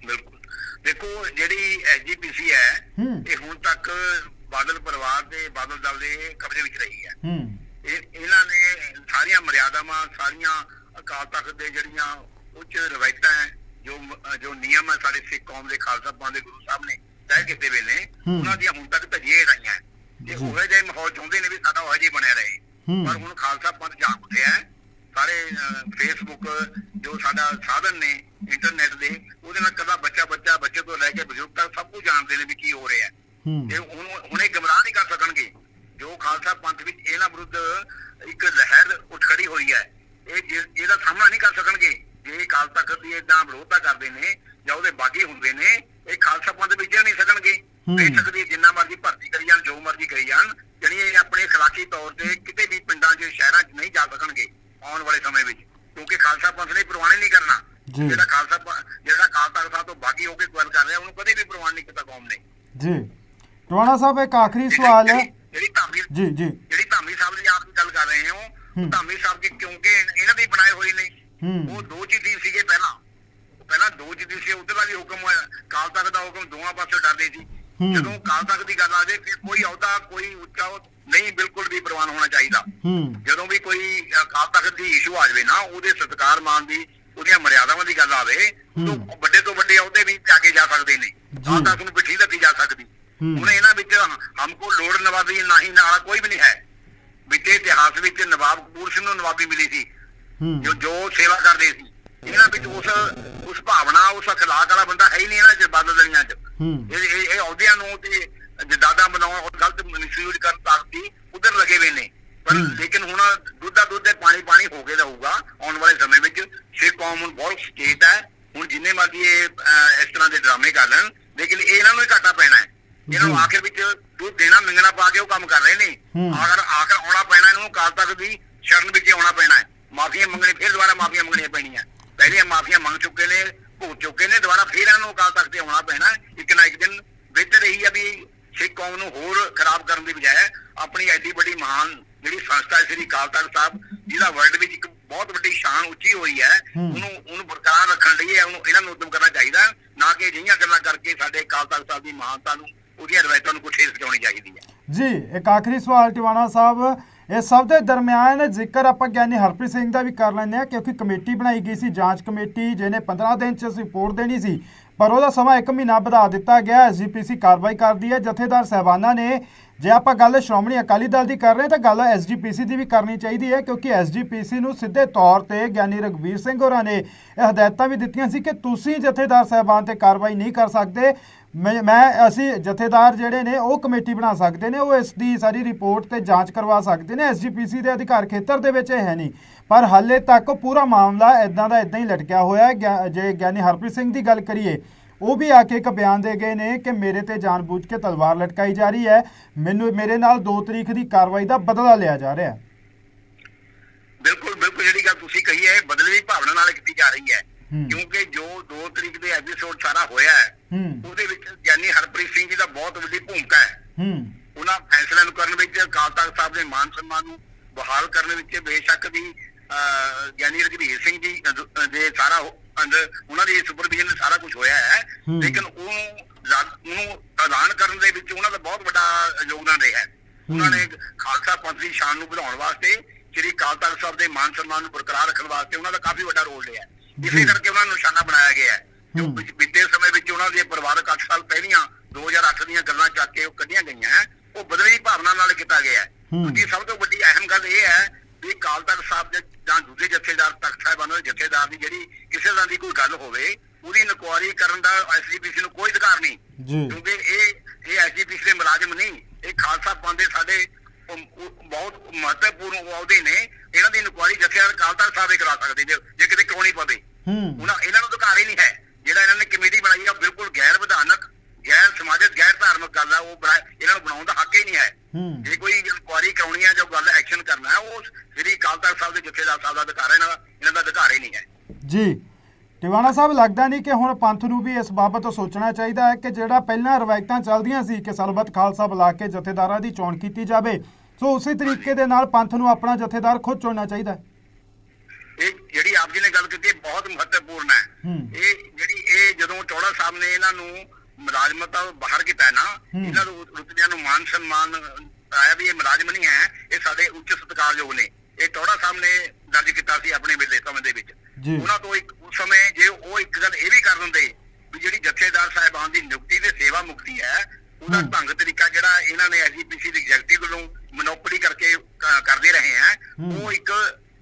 ਬਿਲਕੁਲ ਦੇਖੋ ਜਿਹੜੀ ਐਸਜੀਪੀਸੀ ਹੈ ਹੂੰ। ਇਹ ਹੁਣ ਤੱਕ ਬਾਦਲ ਪਰਿਵਾਰ ਦੇ ਬਾਦਲ ਦਲ ਦੇ ਕਬਜ਼ੇ ਵਿੱਚ ਰਹੀ ਹੈ ਹੂੰ ਇਹ ਇਹਨਾਂ ਨੇ ਸਾਰੀਆਂ ਮਰਿਆਦਾਵਾਂ ਸਾਰੀਆਂ ਅਕਾਲ ਤਖਤ ਦੇ ਜਿਹੜੀਆਂ ਉੱਚ ਰਵਾਇਤਾਂ ਹੈ ਜੋ ਮ- ਜੋ ਨਿਯਮ ਹੈ ਸਾਡੇ ਸਿੱਖ ਕੌਮ ਦੇ ਖਾਲਸਾ ਪੰਥ ਦੇ ਗੁਰੂ ਸਾਹਿਬ ਨੇ ਤੈਅ ਕੀਤੇ ਹੋਏ ਨੇ ਹੂੰ। ਉਹਨਾਂ ਦੀਆਂ ਹੁਣ ਤੱਕ ਧੱਜੀਆਂ ਰਹੀਆਂ ਤੇ ਜੀ। ਉਹੋ ਜਿਹੇ ਮਾਹੌਲ ਚਾਹੁੰਦੇ ਨੇ ਵੀ ਸਾਡਾ ਉਹੋ ਜਿਹਾ ਬਣਿਆ ਰਹੇ ਹੂੰ। ਪਰ ਹੁਣ ਖਾਲਸਾ ਪੰਥ ਜਾਗ ਉੱਠਿਆ ਹੈ ਸਾਰੇ ਫੇਸਬੁੱਕ ਜੋ ਸਾਡਾ ਸਾਧਨ ਨੇ ਇੰਟਰਨੈਟ ਦੇ ਉਹਦੇ ਨਾਲ ਕੱਲਾ ਬੱਚਾ ਬੱਚਾ ਬੱਚੇ ਤੋਂ ਲੈ ਕੇ ਬਜ਼ੁਰਗ ਤੱਕ ਸਭ ਕੁਝ ਜਾਣਦੇ ਨੇ ਵੀ ਕੀ ਹੋ ਰਿਹਾ ਤੇ ਹੁਣ ਹੁਣੇ ਗਮਰਾਹ ਨਹੀਂ ਕਰ ਸਕਣਗੇ। ਜੋ ਖਾਲਸਾ ਪੰਥ ਵਿੱਚ ਇਹਨਾਂ ਵਿਰੁੱਧ ਇੱਕ ਲਹਿਰ ਉੱਠ ਖੜੀ ਹੋਈ ਹੈ ਇਹ ਇਹਦਾ ਸਾਹਮਣਾ ਨਹੀਂ ਕਰ ਸਕਣਗੇ। ਜੇ ਅਕਾਲ ਤਖਤ ਦੀ ਇਦਾਂ ਵਿਰੋਧਤਾ ਕਰਦੇ ਨੇ ਜਾਂ ਉਹਦੇ ਬਾਗੀ ਹੁੰਦੇ ਨੇ ਇਹ ਖਾਲਸਾ ਪੰਥ ਵਿੱਚ ਨਹੀਂ ਸਕਣਗੇ। ਇਹ ਸਕਦੀ ਜਿੰਨਾ ਮਰਜ਼ੀ ਭਰਤੀ ਕਰੀ ਜਾਣ ਜੋ ਮਰਜ਼ੀ ਕਰੀ ਜਾਣ ਜਿਹੜੀ ਇਹ ਆਪਣੇ ਖਲਾਕੀ ਤੌਰ ਤੇ ਕਿਤੇ ਵੀ ਪਿੰਡਾਂ 'ਚ ਸ਼ਹਿਰਾਂ 'ਚ ਆਉਣ ਵਾਲੇ ਸਮੇਂ ਵਿੱਚ। ਕਿਉਂਕਿ ਖਾਲਸਾ ਪੰਥ ਨੇ ਪ੍ਰਵਾਨ ਨਹੀਂ ਕਰਨਾ। ਜੀ। ਜਿਹੜਾ ਖਾਲਸਾ ਜਿਹੜਾ ਅਕਾਲ ਤਖਤ ਤੋਂ ਬਾਗੀ ਹੋ ਕੇ ਗੱਲ ਕਰ ਰਿਹਾ ਉਹਨੂੰ ਕਦੇ ਵੀ ਪ੍ਰਵਾਨ ਨਹੀਂ ਕੀਤਾ ਕੌਮ ਨੇ। ਜੀ। ਟਵਾਣਾ ਸਾਹਿਬ ਇੱਕ ਆਖਰੀ ਸਵਾਲ ਹੈ। ਜਿਹੜੀ- ਧਾਮੀ ਜੀ ਜੀ। ਜਿਹੜੀ ਧਾਮੀ ਸਾਹਿਬ ਦੀ ਆਪ ਗੱਲ ਕਰ ਰਹੇ ਹੋ ਧਾਮੀ ਸਾਹਿਬ ਦੀ ਕਿਉਂਕਿ ਇਹਨਾਂ ਦੇ ਬਣਾਏ ਹੋਏ ਨੇ। ਉਹ ਦੋ ਚੀਜ਼ ਸੀਗੇ ਪਹਿਲਾਂ। ਪਹਿਲਾਂ ਦੋ ਚੀਜ਼ ਸੀ ਉਧਰ ਦਾ ਵੀ ਹੁਕਮ ਹੋਇਆ। ਕਾਲ ਤੱਕ ਦਾ ਹੁਕਮ ਦੋਵਾਂ ਪਾਸੇ ਡਰਦੇ ਸੀ। ਜਦੋਂ ਕਾਲ ਤੱਕ ਦੀ ਗੱਲ ਆ ਜਾਏ ਫਿਰ ਕੋਈ ਅਹੁਦਾ ਕੋਈ ਉੱਚਾ ਨਹੀਂ ਬਿਲਕੁਲ ਵੀ ਪ੍ਰਵਾਨ ਹੋਣਾ ਚਾਹੀਦਾ। ਜਦੋਂ ਵੀ ਕੋਈ ਅਕਾਲ ਤਖਤ ਦੀ ਇਸ਼ੂ ਆ ਜਾਵੇ ਨਾ ਉਹਦੇ ਸਤਿਕਾਰ ਮਾਨ ਦੀ ਉਹਦੀਆਂ ਮਰਿਆਦਾਵਾਂ ਦੀ ਗੱਲ ਆਵੇ ਹੂੰ। ਵੱਡੇ ਤੋਂ ਵੱਡੇ ਅਹੁਦੇ ਵੀ ਜਾ ਕੇ ਜਾ ਸਕਦੇ ਨੇ। ਅਕਾਲ ਤਖਤ ਨੂੰ ਪਿੱਠੀ ਲੱਗੀ ਜਾ ਸਕਦੀ। ਹੁਣ ਇਹਨਾਂ ਵਿੱਚ ਹਮਕੋ ਲੋੜ ਨਵਾਬੀ ਨਹੀਂ ਨਾਲ ਕੋਈ ਵੀ ਨਹੀਂ ਹੈ। ਬੀਤੇ ਇਤਿਹਾਸ ਵਿੱਚ ਨਵਾਬ ਕਪੂਰ ਸਿੰਘ ਨੂੰ ਨਵਾਬੀ ਮਿਲੀ ਸੀ। ਜੋ ਜੋ ਸੇਵਾ ਕਰਦੇ ਸੀ। ਇਹਨਾਂ ਵਿੱਚ ਉਸ ਉਸ ਭਾਵਨਾ ਉਸ ਅਖਲਾਕ ਵਾਲਾ ਬੰਦਾ ਹੈ ਹੀ ਨਹੀਂ ਇਹਨਾਂ ਚ ਬਾਦਲ ਦਲੀਆਂ ਚ। ਇਹ ਇਹ ਅਹੁਦਿਆਂ ਨੂੰ ਤੇ ਜਦਾਦਾ ਬਣਾਉਣ ਔਰ ਗਲਤ ਮਿਸਯੂਜ਼ ਕਰਨ ਤੱਕ ਦੀ ਉਧਰ ਲੱਗੇ ਹੋਏ ਨੇ। ਪਰ। ਲੇਕਿਨ ਹੁਣ ਦੁੱਧ ਦਾ ਦੁੱਧ ਤੇ ਪਾਣੀ ਪਾਣੀ ਹੋ ਕੇ ਰਹੂਗਾ ਆਉਣ ਵਾਲੇ ਸਮੇਂ ਵਿੱਚ। ਸਿੱਖ ਕੌਮ ਹੁਣ ਬਹੁਤ ਸਚੇਤ ਹੈ। ਹੁਣ ਜਿੰਨੇ ਮਰਜ਼ੀ ਇਹ ਇਸ ਤਰ੍ਹਾਂ ਦੇ ਡਰਾਮੇ ਕਰ ਲੈਣ। ਲੇਕਿਨ ਇਹ ਇਹਨਾਂ ਨੂੰ ਹੀ ਘਾਟਾ ਪੈਣਾ ਹੈ। ਇਹਨਾਂ ਨੂੰ। ਆਖਿਰ ਵਿੱਚ ਦੁੱਧ ਦੇਣਾ ਮੰਗਣਾ ਪਾ ਕੇ ਉਹ ਕੰਮ ਕਰ ਰਹੇ ਨੇ। ਹੂੰ। ਆਖਰ ਆਉਣਾ ਪੈਣਾ ਇਹਨਾਂ ਕਾਲ ਤੱਕ ਦੀ ਸ਼ਰਨ ਵਿੱਚ ਆਉਣਾ ਪੈਣਾ ਹੈ। ਮਾਫੀਆਂ ਮੰਗਣੀ ਫਿਰ ਦੁਬਾਰਾ ਮਾਫੀਆਂ ਮੰਗਣੀਆਂ ਪੈਣੀਆਂ। ਪਹਿਲੇ ਮਾਫੀਆਂ ਮੰਗ ਚੁੱਕੇ ਨੇ ਭੁਗਤ ਚੁੱਕੇ ਨੇ ਦੁਬਾਰਾ ਫਿਰ ਇਹਨਾਂ ਨੂੰ ਅਕਾਲ ਤਖਤ ਤੇ ਆਉਣਾ ਪੈਣਾ ਹੈ। ਇੱਕ ਨਾ ਇੱਕ ਦਿਨ ਬਿਹਤਰ ਇਹੀ ਆ ਵੀ ਸਿੱਖ ਕੌਮ ਨੂੰ ਹੋਰ ਖਰਾਬ ਕਰਨ ਦੀ ਬਜਾਏ ਆਪਣੀ ਐਡੀ ਵੱਡੀ ਮਹਾਨ ਜਿਹੜੀ ਸੰਸਥਾ ਹੈ ਸ੍ਰੀ ਅਕਾਲ ਤਖਤ ਸਾਹਿਬ ਜਿਹਦਾ ਵਰਲਡ ਵਿੱਚ ਇੱਕ ਬਹੁਤ ਵੱਡੀ ਸ਼ਾਨ ਉੱਚੀ ਹੋਈ ਹੈ। ਉਹਨੂੰ ਉਹਨੂੰ ਬਰਕਰਾਰ ਰੱਖਣ ਲਈ ਉਹਨੂੰ ਇਹਨਾਂ ਨੂੰ ਉਦਮ ਕਰਨਾ ਚਾਹੀਦਾ ਨਾ ਕਿ ਅਜਿਹੀਆਂ ਗੱਲਾਂ ਕਰਕੇ ਸਾਡੇ ਅਕਾਲ ਤਖਤ ਸਾਹਿਬ ਦੀ ਮਹਾਨਤਾ ਨੂੰ ਉਹਦੀਆਂ ਰਵਾਇਤਾਂ ਨੂੰ ਕੁਛ ਸਜਾਉਣੀ ਚਾਹੀਦੀ ਹੈ ਜੀ ਇੱਕ ਆਖਰੀ ਸਵਾਲ ਟਿਵਾਣਾ ਸਾਹਿਬ ਇਹ ਸਭ ਦੇ ਦਰਮਿਆਨ ਜ਼ਿਕਰ ਆਪਾਂ ਗਿਆਨੀ ਹਰਪ੍ਰੀਤ ਸਿੰਘ ਦਾ ਵੀ ਕਰ ਲੈਂਦੇ ਆ ਕਿਉਂਕਿ ਕਮੇਟੀ ਬਣਾਈ ਗਈ ਸੀ ਜਾਂਚ ਕਮੇਟੀ ਜਿਹਨੇ 15 ਦਿਨ ਚ ਰਿਪੋਰਟ ਦੇਣੀ ਸੀ ਪਰ ਉਹਦਾ ਸਮਾਂ 1 ਮਹੀਨਾ ਵਧਾ ਦਿੱਤਾ ਗਿਆ ਐਸਜੀਪੀਸੀ ਕਾਰਵਾਈ ਕਰਦੀ ਹੈ ਜਥੇਦਾਰ ਸਹਿਬਾਨਾਂ ਨੇ ਜੇ ਆਪਾਂ ਗੱਲ ਸ਼੍ਰੋਮਣੀ ਅਕਾਲੀ ਦਲ ਦੀ ਕਰ ਰਹੇ ਤਾਂ ਗੱਲ ਐਸਜੀਪੀਸੀ ਦੀ ਵੀ ਕਰਨੀ ਚਾਹੀਦੀ ਹੈ, ਕਿਉਂਕਿ ਐਸਜੀਪੀਸੀ ਨੂੰ ਸਿੱਧੇ ਤੌਰ ਤੇ ਗਿਆਨੀ ਰਗਵੀਰ ਸਿੰਘ ਹੋਰਾਂ ਨੇ ਇਹ ਹਦਾਇਤਾਂ ਵੀ ਦਿੱਤੀਆਂ ਸੀ ਕਿ ਤੁਸੀਂ ਜਥੇਦਾਰ ਸਹਿਬਾਨ ਤੇ ਕਾਰਵਾਈ ਨਹੀਂ ਕਰ ਸਕਦੇ। ਮੈਂ, ਮੈਂ- ਅਸੀਂ ਜਥੇਦਾਰ ਜਿਹੜੇ ਨੇ, ਉਹ ਕਮੇਟੀ ਬਣਾ ਸਕਦੇ ਨੇ, ਉਹ ਇਸ ਦੀ ਸਾਰੀ ਰਿਪੋਰਟ ਤੇ ਜਾਂਚ ਕਰਵਾ ਸਕਦੇ ਨੇ। ਐਸਜੀਪੀਸੀ ਦੇ ਅਧਿਕਾਰ ਖੇਤਰ ਦੇ ਵਿੱਚ ਇਹ ਹੈ ਨਹੀਂ। ਪਰ ਹਾਲੇ ਤੱਕ ਪੂਰਾ ਮਾਮਲਾ ਇਦਾਂ ਦਾ ਇਦਾਂ ਹੀ ਲਟਕਿਆ ਹੋਇਆ ਹੈ। ਗਿਆ- ਜੇ ਗਿਆਨੀ ਹਰਪ੍ਰੀਤ ਸਿੰਘ ਦੀ ਗੱਲ ਕਰੀਏ ਉਹ ਵੀ ਆ ਕੇ ਇੱਕ ਬਿਆਨ ਦੇ ਗਏ ਨੇ ਕਿ ਮੇਰੇ ਤੇ ਜਾਣਬੁੱਝ ਕੇ ਤਲਵਾਰ ਲਟਕਾਈ ਜਾ ਰਹੀ ਹੈ। ਮੈਨੂੰ ਮੇਰੇ ਨਾਲ 2 ਤਰੀਕ ਦੀ ਕਾਰਵਾਈ ਦਾ ਬਦਲਾ ਲਿਆ ਜਾ ਰਿਹਾ ਹੈ। ਬਿਲਕੁਲ ਬਿਲਕੁਲ ਜਿਹੜੀ ਗੱਲ ਤੁਸੀਂ ਕਹੀ ਹੈ ਬਦਲੇ ਦੀ ਭਾਵਨਾ ਨਾਲ ਕੀਤੀ ਜਾ ਰਹੀ ਹੈ। ਕਿਉਂਕਿ ਜੋ 2 ਤਰੀਕ ਦੇ ਐਪੀਸੋਡ ਸਾਰਾ ਹੋਇਆ ਹੈ ਉਹਦੇ ਵਿੱਚ ਗਿਆਨੀ ਹਰਪ੍ਰੀਤ ਸਿੰਘ ਜੀ ਦਾ ਬਹੁਤ ਵੱਡੀ ਭੂਮਿਕਾ ਹੈ। ਹੂੰ। ਉਹਨਾਂ ਫੈਸਲਿਆਂ ਨੂੰ ਕਰਨ ਵਿੱਚ ਅਕਾਲ ਤਖਤ ਸਾਹਿਬ ਦੇ ਮਾਨ ਸਨਮਾਨ ਨੂੰ ਬਹਾਲ ਕਰਨ ਵਿੱਚ ਬੇਸ਼ੱਕ ਦੀ ਗਿਆਨੀ ਰਘਵੀਰ ਸਿੰਘ ਜੀ ਦੇ ਸਾਰਾ ਉਹ ਅੰਦਰ ਉਹਨਾਂ ਦੀ ਸੁਪਰਵਿਜ਼ਨ ਸਾਰਾ ਕੁਝ ਹੋਇਆ ਹੈ। ਲੇਕਿਨ ਰਾ- ਉਹਨੂੰ ਐਲਾਨ ਕਰਨ ਦੇ ਵਿੱਚ ਉਹਨਾਂ ਦਾ ਬਹੁਤ ਵੱਡਾ ਯੋਗਦਾਨ ਰਿਹਾ ਹੈ। ਉਹਨਾਂ ਨੇ ਖਾਲਸਾ ਪੰਥ ਦੀ ਸ਼ਾਨ ਨੂੰ ਵਧਾਉਣ ਵਾਸਤੇ ਸ੍ਰੀ ਅਕਾਲ ਤਖਤ ਸਾਹਿਬ ਦੇ ਮਾਨ ਸਨਮਾਨ ਨੂੰ ਬਰਕਰਾਰ ਰੱਖਣ ਵਾਸਤੇ ਉਹਨਾਂ ਦਾ ਕਾਫੀ ਵੱਡਾ ਰੋਲ ਰਿਹਾ ਇਸੇ। ਕਰਕੇ ਉਹਨਾਂ ਨੂੰ ਨਿਸ਼ਾਨਾ ਬਣਾਇਆ ਗਿਆ ਹੈ। ਜੋ ਬੀਤੇ ਸਮੇਂ ਵਿੱਚ ਉਹਨਾਂ ਦੇ ਪਰਿਵਾਰਕ 8 ਸਾਲ ਪਹਿਲੀਆਂ 2008 ਦੀਆਂ ਗੱਲਾਂ ਚੱਕ ਕੇ ਉਹ ਕੱਢੀਆਂ ਗਈਆਂ ਉਹ ਬਦਲਵੀਂ ਭਾਵਨਾ ਨਾਲ ਕੀਤਾ ਗਿਆ ਹੈ। ਹੂੰ। ਦੂਜੀ ਸਭ ਤੋਂ ਵੱਡੀ ਅਹਿਮ ਗੱਲ ਇਹ ਹੈ ਵੀ ਅਕਾਲ ਤਖਤ ਸਾਹਿਬ ਦੇ ਜਾਂ ਦੂਜੇ ਜਥੇਦਾਰ ਤਖਤ ਸਾਹਿਬਾਨਾਂ ਦੇ ਜਥੇਦਾਰ ਦੀ ਜਿਹੜੀ ਕਿਸੇ ਤਰ੍ਹਾਂ ਦੀ ਕੋਈ ਗੱਲ ਹੋਵੇ ਉਹਦੀ ਇਨਕੁਆਇਰੀ ਕਰਨ ਦਾ ਐਸਜੀਪੀਸੀ ਨੂੰ ਕੋਈ ਅਧਿਕਾਰ ਨਹੀਂ। ਕਿਉਂਕਿ ਇਹ ਇਹ ਐਸਜੀਪੀਸੀ ਦੇ ਮੁਲਾਜ਼ਮ ਨਹੀਂ ਇਹ ਖਾਲਸਾ ਪੰਥ ਦੇ ਸਾਡੇ ਬਹੁਤ ਮਹੱਤਵਪੂਰਨ ਅਹੁਦੇ ਨੇ। ਇਹਨਾਂ ਦੀ ਇਨਕੁਆਇਰੀ ਜਥੇਦਾਰ ਅਕਾਲ ਤਖਤ ਸਾਹਿਬ ਹੀ ਕਰਾ ਸਕਦੇ ਜੇ ਜੇ ਕਿਤੇ ਕਰਾਉਣੀ ਪਵੇ। ਹੂੰ। ਉਹਨਾਂ ਇਹਨਾਂ ਨੂੰ ਅਧਿਕਾਰ ਹੀ ਨਹੀਂ ਹੈ। ਜਿਹੜਾ ਇਹਨਾਂ ਨੇ ਕਮੇਟੀ ਬਣਾਈ ਆ ਬਿਲਕੁਲ ਗੈਰ ਵਿਧਾਨਕ ਗੈਰ ਸਮਾਜਿਕ ਗੈਰ ਧਾਰਮਿਕ ਗੱਲ ਆ ਉਹ ਬਣਾ- ਇਹਨਾਂ ਨੂੰ ਬਣਾਉਣ ਦਾ ਹੱਕ ਹੀ ਨਹੀਂ ਹੂੰ। ਜੇ ਕੋਈ ਇਨਕੁਆਰੀ ਕਰਾਉਣੀ ਹੈ ਜੋ ਗੱਲ ਐਕਸ਼ਨ ਕਰਨਾ ਹੈ ਉਹ ਸ੍ਰੀ ਅਕਾਲ ਤਖਤ ਸਾਹਿਬ ਦੇ ਜਥੇਦਾਰ ਸਾਹਿਬ ਦਾ ਅਧਿਕਾਰ ਹੈ ਇਹਨਾਂ ਦਾ ਇਹਨਾਂ ਦਾ ਅਧਿਕਾਰ ਹੀ ਨਹੀਂ ਹੈ। ਜੀ। ਟਿਵਾਣਾ ਸਾਹਿਬ ਲੱਗਦਾ ਨਹੀਂ ਕਿ ਹੁਣ ਪੰਥ ਨੂੰ ਵੀ ਇਸ ਬਾਬਤ ਸੋਚਣਾ ਚਾਹੀਦਾ ਹੈ ਕਿ ਜਿਹੜਾ ਪਹਿਲਾਂ ਰਵਾਇਤਾਂ ਚੱਲਦੀਆਂ ਸੀ ਕਿ ਸਰਬਤ ਖਾਲਸਾ ਬੁਲਾ ਕੇ ਜਥੇਦਾਰਾਂ ਦੀ ਚੋਣ ਕੀਤੀ ਜਾਵੇ ਸੋ ਉਸੇ ਤਰੀਕੇ ਦੇ ਨਾਲ ਪੰਥ ਨੂੰ ਆਪਣਾ ਜਥੇਦਾਰ ਖੁਦ ਚੁਣਨਾ ਚਾਹੀਦਾ ਹੈ। ਇਹ ਗੱਲ ਕੀਤੀ ਬਹੁਤ ਮਹੱਤਵਪੂਰਨ ਹੈ। ਹੂੰ। ਇਹ ਜਿਹੜੀ ਇਹ ਜਦੋਂ ਚੌੜਾ ਸਾਹਿਬ ਨੇ ਇਹਨਾਂ ਨੂੰ ਮੁਲਾਜ਼ਮਤ ਤੋਂ ਬਾਹਰ ਕੀਤਾ ਹੈ। ਨਾ ਇਹਨਾਂ ਨੂੰ ਰੁਤਬਿਆਂ ਨੂੰ ਮਾਨ ਸਨਮਾਨ ਆਇਆ ਵੀ ਇਹ ਮੁਲਾਜ਼ਮ ਨਹੀਂ ਹੈ ਇਹ ਸਾਡੇ ਉੱਚ ਸਤਿਕਾਰਯੋਗ ਨੇ। ਇਹ ਚੌੜਾ ਸਾਹਿਬ ਨੇ ਦਰਜ ਕੀਤਾ ਸੀ ਆਪਣੇ ਵੇਲੇ ਸਮੇਂ ਦੇ ਵਿੱਚ। ਉਹਨਾਂ ਤੋਂ ਇੱਕ ਉਸ ਸਮੇਂ ਜੇ ਉਹ ਇੱਕ ਗੱਲ ਇਹ ਵੀ ਕਰ ਦਿੰਦੇ ਵੀ ਜਿਹੜੀ ਜਥੇਦਾਰ ਸਾਹਿਬਾਨ ਦੀ ਨਿਯੁਕਤੀ ਤੇ ਸੇਵਾ ਮੁਕਤੀ ਹੈ ਉਹਦਾ ਢੰਗ ਤਰੀਕਾ ਜਿਹੜਾ ਇਹਨਾਂ ਨੇ ਐਜੀਪੀਸੀ ਦੇ ਐਗਜ਼ੈਕਟਿਵ ਵੱਲੋਂ ਮਨੋਪਲੀ ਕਰਕੇ ਕ- ਕਰਦੇ ਰਹੇ ਹੈ ਉਹ ਇੱਕ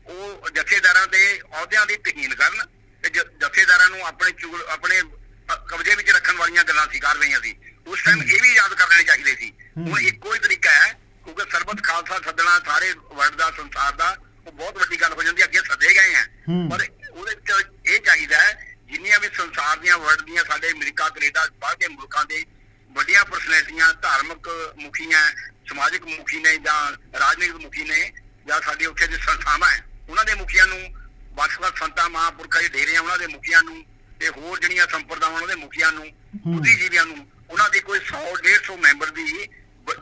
ਉਹ ਜਥੇਦਾਰਾਂ ਦੇ ਅਹੁਦਿਆਂ ਦੀ ਤਹੀਨ ਕਰਨ ਤੇ ਜਥੇਦਾਰਾਂ ਨੂੰ ਆਪਣੇ ਆਪਣੇ ਕਬਜ਼ੇ ਵਿੱਚ ਰੱਖਣ ਵਾਲੀਆਂ ਗੱਲਾਂ ਸੀ ਕਰ ਰਹੀਆਂ ਸੀ। ਉਸ ਟਾਈਮ ਇਹ ਵੀ ਯਾਦ ਕਰ ਲੈਣੇ ਚਾਹੀਦੇ ਸੀ। ਹੁਣ ਇੱਕੋ ਹੀ ਤਰੀਕਾ ਹੈ ਕਿਉਂਕਿ ਸਰਬਤ ਖਾਲਸਾ ਸੱਦਣਾ ਸਾਰੇ ਵਰਲਡ ਦਾ ਸੰਸਾਰ ਦਾ ਉਹ ਬਹੁਤ ਵੱਡੀ ਗੱਲ ਹੋ ਜਾਂਦੀ ਅੱਗੇ ਸੱਦੇ ਗਏ ਹੂੰ। ਪਰ ਉਹਦੇ ਵਿੱਚ ਇਹ ਚਾਹੀਦਾ ਹੈ ਜਿੰਨੀਆਂ ਵੀ ਸੰਸਾਰ ਦੀਆਂ ਵਰਲਡ ਦੀਆਂ ਸਾਡੇ ਅਮਰੀਕਾ ਕੈਨੇਡਾ ਬਾਹਰ ਦੇ ਮੁਲਕਾਂ ਦੇ ਵੱਡੀਆਂ ਪਰਸਨੈਲਿਟੀਆਂ ਧਾਰਮਿਕ ਮੁਖੀਆਂ ਸਮਾਜਿਕ ਮੁਖੀ ਨੇ ਜਾਂ ਰਾਜਨੀਤਿਕ ਮੁਖੀ ਨੇ ਜਾਂ ਸਾਡੇ ਉੱਥੇ ਦੇ ਸੰਸਥਾਵਾਂ ਹੈ ਉਹਨਾਂ ਦੇ ਮੁਖੀਆਂ ਨੂੰ ਵੱਖ-ਵੱਖ ਸੰਤਾਂ ਮਹਾਂਪੁਰਖਾਂ ਦੇ ਡੇਰਿਆਂ ਉਹਨਾਂ ਦੇ ਮੁਖੀਆਂ ਨੂੰ ਤੇ ਹੋਰ ਜਿਹੜੀਆਂ ਸੰਪਰਦਾਵਾਂ ਉਹਨਾਂ ਦੇ ਮੁਖੀਆਂ ਨੂੰ ਬੁੱਧੀਜੀਵੀਆਂ ਨੂੰ ਉਹਨਾਂ ਦੀ ਕੋਈ 100 150 ਮੈਂਬਰ ਦੀ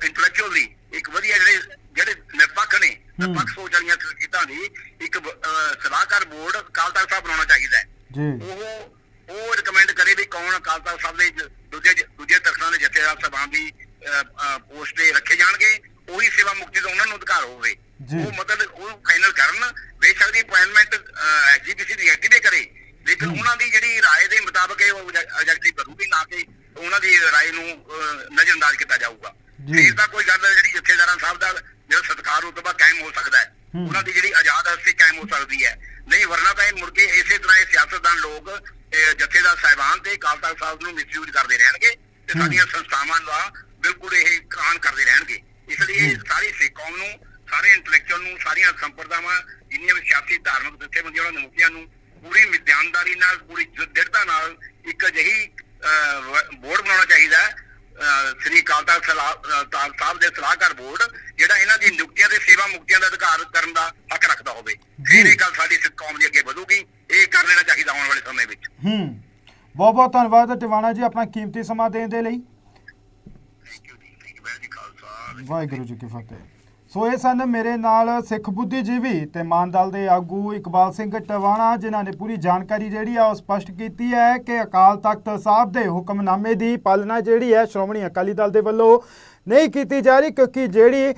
ਇੰਟੈਲੈਕਚੁਅਲੀ ਇੱਕ ਵਧੀਆ ਜਿਹੜੇ ਜਿਹੜੇ ਨਿਰਪੱਖ ਨੇ ਨਿਰਪੱਖ ਸੋਚ ਵਾਲੀਆਂ ਸੰਗੀਤਾਂ ਦੀ ਇੱਕ ਸਲਾਹਕਾਰ ਬੋਰਡ ਅਕਾਲ ਤਖਤ ਸਾਹਿਬ ਬਣਾਉਣਾ ਚਾਹੀਦਾ ਹੈ। ਜੀ। ਉਹ ਉਹ ਰეკਮੈਂਡ ਕਰੇ ਵੀ ਕੌਣ ਅਕਾਲ ਤਖਤ ਸਾਹਿਬ ਦੇ ਦੂਜੇ ਦੂਜੇ ਤਖਤਾਂ ਦੇ ਜਥੇਦਾਰ ਸਾਹਿਬਾਨ ਦੀ ਪੋਸਟ ਤੇ ਰੱਖੇ ਜਾਣਗੇ ਉਹੀ ਸੇਵਾ ਮੁਕਤੀ ਦਾ ਉਹਨਾਂ ਨੂੰ ਅਧਿਕਾਰ ਹੋਵੇ। ਉਹ ਮਤਲਬ ਉਹ ਫਾਈਨਲ ਕਰਨ ਬੇਸ਼ੱਕ ਦੀ ਅਪਾਇੰਟਮੈਂਟ ਐਜੀਪੀਸੀ ਦੀ ਐਕਟਿਵੇ ਕਰੇ ਲੇਕਿਨ ਉਹਨਾਂ ਦੀ ਜਿਹੜੀ رائے ਦੇ ਮੁਤਾਬਕ ਇਹ ਉਹ ਐਜੈਕਟਿਵ ਕਰੂਗੀ ਨਾ ਕਿ ਉਹਨਾਂ ਦੀ رائے ਨੂੰ ਅਹ, ਨਜ਼ਰਅੰਦਾਜ਼ ਕੀਤਾ ਜਾਊਗਾ ਜੀ। ਫਿਰ ਤਾਂ ਕੋਈ ਗੱਲ ਹੈ ਜਿਹੜੀ ਜਥੇਦਾਰਾਂ ਸਾਹਿਬ ਦਾ ਜਿਹੜਾ ਸਤਿਕਾਰ ਰੁਤਬਾ ਕਾਇਮ ਹੋ ਸਕਦਾ ਹੈ ਉਹਨਾਂ ਦੀ ਜਿਹੜੀ ਆਜ਼ਾਦ ਹਸਤੀ ਕਾਇਮ ਹੋ ਸਕਦੀ ਹੈ ਨਹੀਂ ਵਰਨਾ ਤਾਂ ਇਹ ਮੁੜ ਕੇ ਇਸੇ ਤਰ੍ਹਾਂ ਇਹ ਸਿਆਸਤਦਾਨ ਲੋਕ ਇਹ ਜਥੇਦਾਰ ਸਾਹਿਬਾਨ ਤੇ ਅਕਾਲ ਤਖਤ ਸਾਹਿਬ ਨੂੰ ਮਿਸਯੂਜ਼ ਕਰਦੇ ਰਹਿਣਗੇ ਤੇ ਸਾਡੀਆਂ ਸੰਸਥਾਵਾਂ ਦਾ ਬਿਲਕੁਲ ਇਹ ਕਾਨ ਕਰਦੇ ਰਹਿਣਗੇ ਇਸ ਲਈ ਇਹ ਸਾਰੀ ਸਿੱਖ ਕੌਮ ਨੂੰ ਸਾਰੇ ਇੰਟੈਲੈਕਚੁਅਲ ਨੂੰ ਸਾਰੀਆਂ ਸੰਪਰਦਾਵਾਂ ਜਿੰਨੀਆਂ ਵੀ ਸਿਆਸੀ ਧਾਰਮਿਕ ਜਥੇਬੰਦੀਆਂ ਉਹਨਾਂ ਮੁਖੀਆਂ ਨੂੰ ਪੂਰੀ ਮਿਆਨਦਾਰੀ ਨਾਲ ਪੂਰੀ ਦ੍ਰਿੜਤਾ ਨਾਲ ਇੱਕ ਅਜਿਹੀ ਬੋਰਡ ਬਣਾਉਣਾ ਚਾਹੀਦਾ ਹੈ। ਸ੍ਰੀ ਅਕਾਲ ਤਖਤ ਸਾਹਿਬ ਦੇ ਸਲਾਹਕਾਰ ਬੋਰਡ ਜਿਹੜਾ ਇਹਨਾਂ ਦੀ ਨਿਯੁਕਤੀਆਂ ਤੇ ਸੇਵਾ ਮੁਕਤੀਆਂ ਦਾ ਅਧਿਕਾਰ ਕਰਨ ਦਾ ਹੱਕ ਰੱਖਦਾ ਹੋਵੇ। ਫਿਰ ਇਹ ਗੱਲ ਸਾਡੀ ਸਿੱਖ ਕੌਮ ਦੀ ਅੱਗੇ ਵਧੂਗੀ। ਇਹ ਕਰ ਲੈਣਾ ਚਾਹੀਦਾ ਆਉਣ ਵਾਲੇ ਸਮੇਂ ਵਿੱਚ। ਹੂੰ। ਬਹੁਤ ਬਹੁਤ ਧੰਨਵਾਦ ਟਿਵਾਣਾ ਜੀ ਆਪਣਾ ਕੀਮਤੀ ਸਮਾਂ ਦੇਣ ਦੇ ਲਈ। Thank you ji. Thank you ji Khalsa Waheguru ਜੀ ਕੀ ਫਤਿਹ। ਸੋ ਇਹ ਸਨ ਮੇਰੇ ਨਾਲ ਸਿੱਖ ਬੁੱਧੀਜੀਵੀ ਤੇ ਮਾਨਦਲ ਦੇ ਆਗੂ ਇਕਬਾਲ ਸਿੰਘ ਟਵਾਣਾ, ਜਿਨ੍ਹਾਂ ਨੇ ਪੂਰੀ ਜਾਣਕਾਰੀ ਜਿਹੜੀ ਆ ਉਹ ਸਪਸ਼ਟ ਕੀਤੀ ਹੈ ਕਿ ਅਕਾਲ ਤਖਤ ਸਾਹਿਬ ਦੇ ਹੁਕਮਨਾਮੇ ਦੀ ਪਾਲਣਾ ਜਿਹੜੀ ਹੈ ਸ਼੍ਰੋਮਣੀ ਅਕਾਲੀ ਦਲ ਦੇ ਵੱਲੋਂ ਨਹੀਂ ਕੀਤੀ ਜਾ ਰਹੀ ਕਿਉਂਕਿ ਜਿਹੜੀ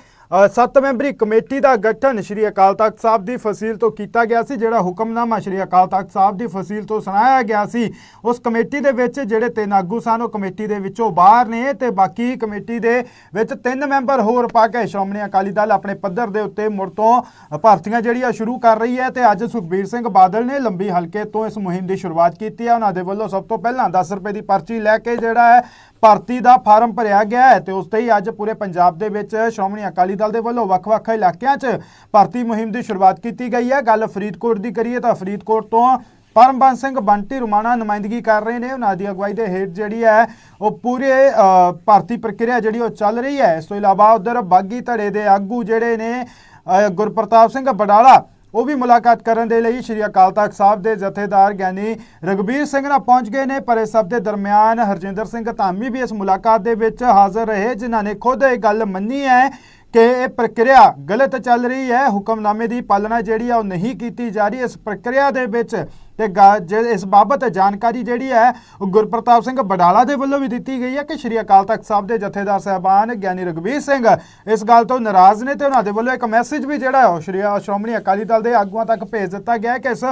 ਸੱਤ ਮੈਂਬਰੀ ਕਮੇਟੀ ਦਾ ਗਠਨ ਸ਼੍ਰੀ ਅਕਾਲ ਤਖਤ ਸਾਹਿਬ ਦੀ ਫਸੀਲ ਤੋਂ ਕੀਤਾ ਗਿਆ ਸੀ, ਜਿਹੜਾ ਹੁਕਮਨਾਮਾ ਸ਼੍ਰੀ ਅਕਾਲ ਤਖਤ ਸਾਹਿਬ ਦੀ ਫਸੀਲ ਤੋਂ ਸੁਣਾਇਆ ਗਿਆ ਸੀ, ਉਸ ਕਮੇਟੀ ਦੇ ਵਿੱਚ ਜਿਹੜੇ ਤਿੰਨ ਆਗੂ ਸਨ, ਉਹ ਕਮੇਟੀ ਦੇ ਵਿੱਚੋਂ ਬਾਹਰ ਨੇ ਤੇ ਬਾਕੀ ਕਮੇਟੀ ਦੇ ਵਿੱਚ ਤਿੰਨ ਮੈਂਬਰ ਹੋਰ ਪਾ ਕੇ ਸ਼੍ਰੋਮਣੀ ਅਕਾਲੀ ਦਲ ਆਪਣੇ ਪੱਧਰ ਦੇ ਉੱਤੇ ਮੁੜ ਤੋਂ ਭਰਤੀਆਂ ਜਿਹੜੀਆਂ ਸ਼ੁਰੂ ਕਰ ਰਹੀ ਹੈ ਤੇ ਅੱਜ ਸੁਖਬੀਰ ਸਿੰਘ ਬਾਦਲ ਨੇ ਲੰਬੀ ਹਲਕੇ ਤੋਂ ਇਸ ਮੁਹਿੰਮ ਦੀ ਸ਼ੁਰੂਆਤ ਕੀਤੀ ਹੈ। ਉਹਨਾਂ ਦੇ ਵੱਲੋਂ ਸਭ ਤੋਂ ਪਹਿਲਾਂ 10 ਰੁਪਏ ਦੀ ਪਰਚੀ ਲੈ ਕੇ ਜਿਹੜਾ ਹੈ ਭਰਤੀ ਦਾ ਫਾਰਮ ਭਰਿਆ ਗਿਆ ਹੈ ਤੇ ਉਸ ਤੇ ਹੀ ਅੱਜ ਪੂਰੇ ਪੰਜਾਬ ਦੇ ਵਿੱਚ ਸ਼੍ਰੋਮਣੀ ਅਕਾਲੀ ਦਲ ਦੇ ਵੱਲੋਂ ਵੱਖ-ਵੱਖ ਇਲਾਕਿਆਂ 'ਚ ਭਰਤੀ ਮੁਹਿੰਮ ਦੀ ਸ਼ੁਰੂਆਤ ਕੀਤੀ ਗਈ ਹੈ। ਗੱਲ ਫਰੀਦਕੋਟ ਦੀ ਕਰੀਏ ਤਾਂ ਫਰੀਦਕੋਟ ਤੋਂ ਪਰਮਬੰਸ ਸਿੰਘ ਬੰਟੀ ਰੁਮਾਣਾ ਨੁਮਾਇੰਦਗੀ ਕਰ ਰਹੇ ਨੇ। ਉਹਨਾਂ ਦੀ ਅਗਵਾਈ ਦੇ ਹੇਠ ਜਿਹੜੀ ਹੈ ਉਹ ਪੂਰੇ ਭਰਤੀ ਪ੍ਰਕਿਰਿਆ ਜਿਹੜੀ ਉਹ ਚੱਲ ਰਹੀ ਹੈ। ਇਸ ਤੋਂ ਇਲਾਵਾ ਉਧਰ ਬਾਗੀ ਧੜੇ ਦੇ ਆਗੂ ਜਿਹੜੇ ਨੇ ਗੁਰਪ੍ਰਤਾਪ ਸਿੰਘ ਬਡਾਲਾ ਉਹ ਵੀ ਮੁਲਾਕਾਤ ਕਰਨ ਦੇ ਲਈ ਸ਼੍ਰੀ ਅਕਾਲ ਤਖਤ ਸਾਹਿਬ ਦੇ ਜਥੇਦਾਰ ਗਿਆਨੀ ਰਗਬੀਰ ਸਿੰਘ ਨਾਲ ਪਹੁੰਚ ਗਏ ਨੇ, ਪਰ ਇਸ ਸਭ ਦੇ ਦਰਮਿਆਨ ਹਰਜਿੰਦਰ ਸਿੰਘ ਧਾਮੀ ਵੀ ਇਸ ਮੁਲਾਕਾਤ ਦੇ ਵਿੱਚ ਹਾਜ਼ਰ ਰਹੇ, ਜਿਨ੍ਹਾਂ ਨੇ ਖੁਦ ਇਹ ਗੱਲ ਮੰਨੀ ਹੈ ਕਿ ਇਹ ਪ੍ਰਕਿਰਿਆ ਗਲਤ ਚੱਲ ਰਹੀ ਹੈ, ਹੁਕਮਨਾਮੇ ਦੀ ਪਾਲਣਾ ਜਿਹੜੀ ਆ ਉਹ ਨਹੀਂ ਕੀਤੀ ਜਾ ਰਹੀ, ਇਸ ਪ੍ਰਕਿਰਿਆ ਦੇ ਵਿੱਚ ਤੇ ਗਾ- ਜੇ ਇਸ ਬਾਬਤ ਜਾਣਕਾਰੀ ਜਿਹੜੀ ਹੈ, ਉਹ ਗੁਰਪ੍ਰਤਾਪ ਸਿੰਘ ਬਡਾਲਾ ਦੇ ਵੱਲੋਂ ਵੀ ਦਿੱਤੀ ਗਈ ਹੈ ਕਿ ਸ਼੍ਰੀ ਅਕਾਲ ਤਖਤ ਸਾਹਿਬ ਦੇ ਜਥੇਦਾਰ ਸਾਹਿਬਾਨ ਗਿਆਨੀ ਰਗਵੀਰ ਸਿੰਘ ਇਸ ਗੱਲ ਤੋਂ ਨਾਰਾਜ਼ ਨੇ ਤੇ ਉਹਨਾਂ ਦੇ ਵੱਲੋਂ ਇੱਕ ਮੈਸੇਜ ਵੀ ਜਿਹੜਾ ਹੈ, ਉਹ ਸ਼੍ਰੀ ਸ਼੍ਰੋਮਣੀ ਅਕਾਲੀ ਦਲ ਦੇ ਆਗੂਆਂ ਤੱਕ ਭੇਜ ਦਿੱਤਾ ਗਿਆ ਹੈ ਕਿ ਇਸ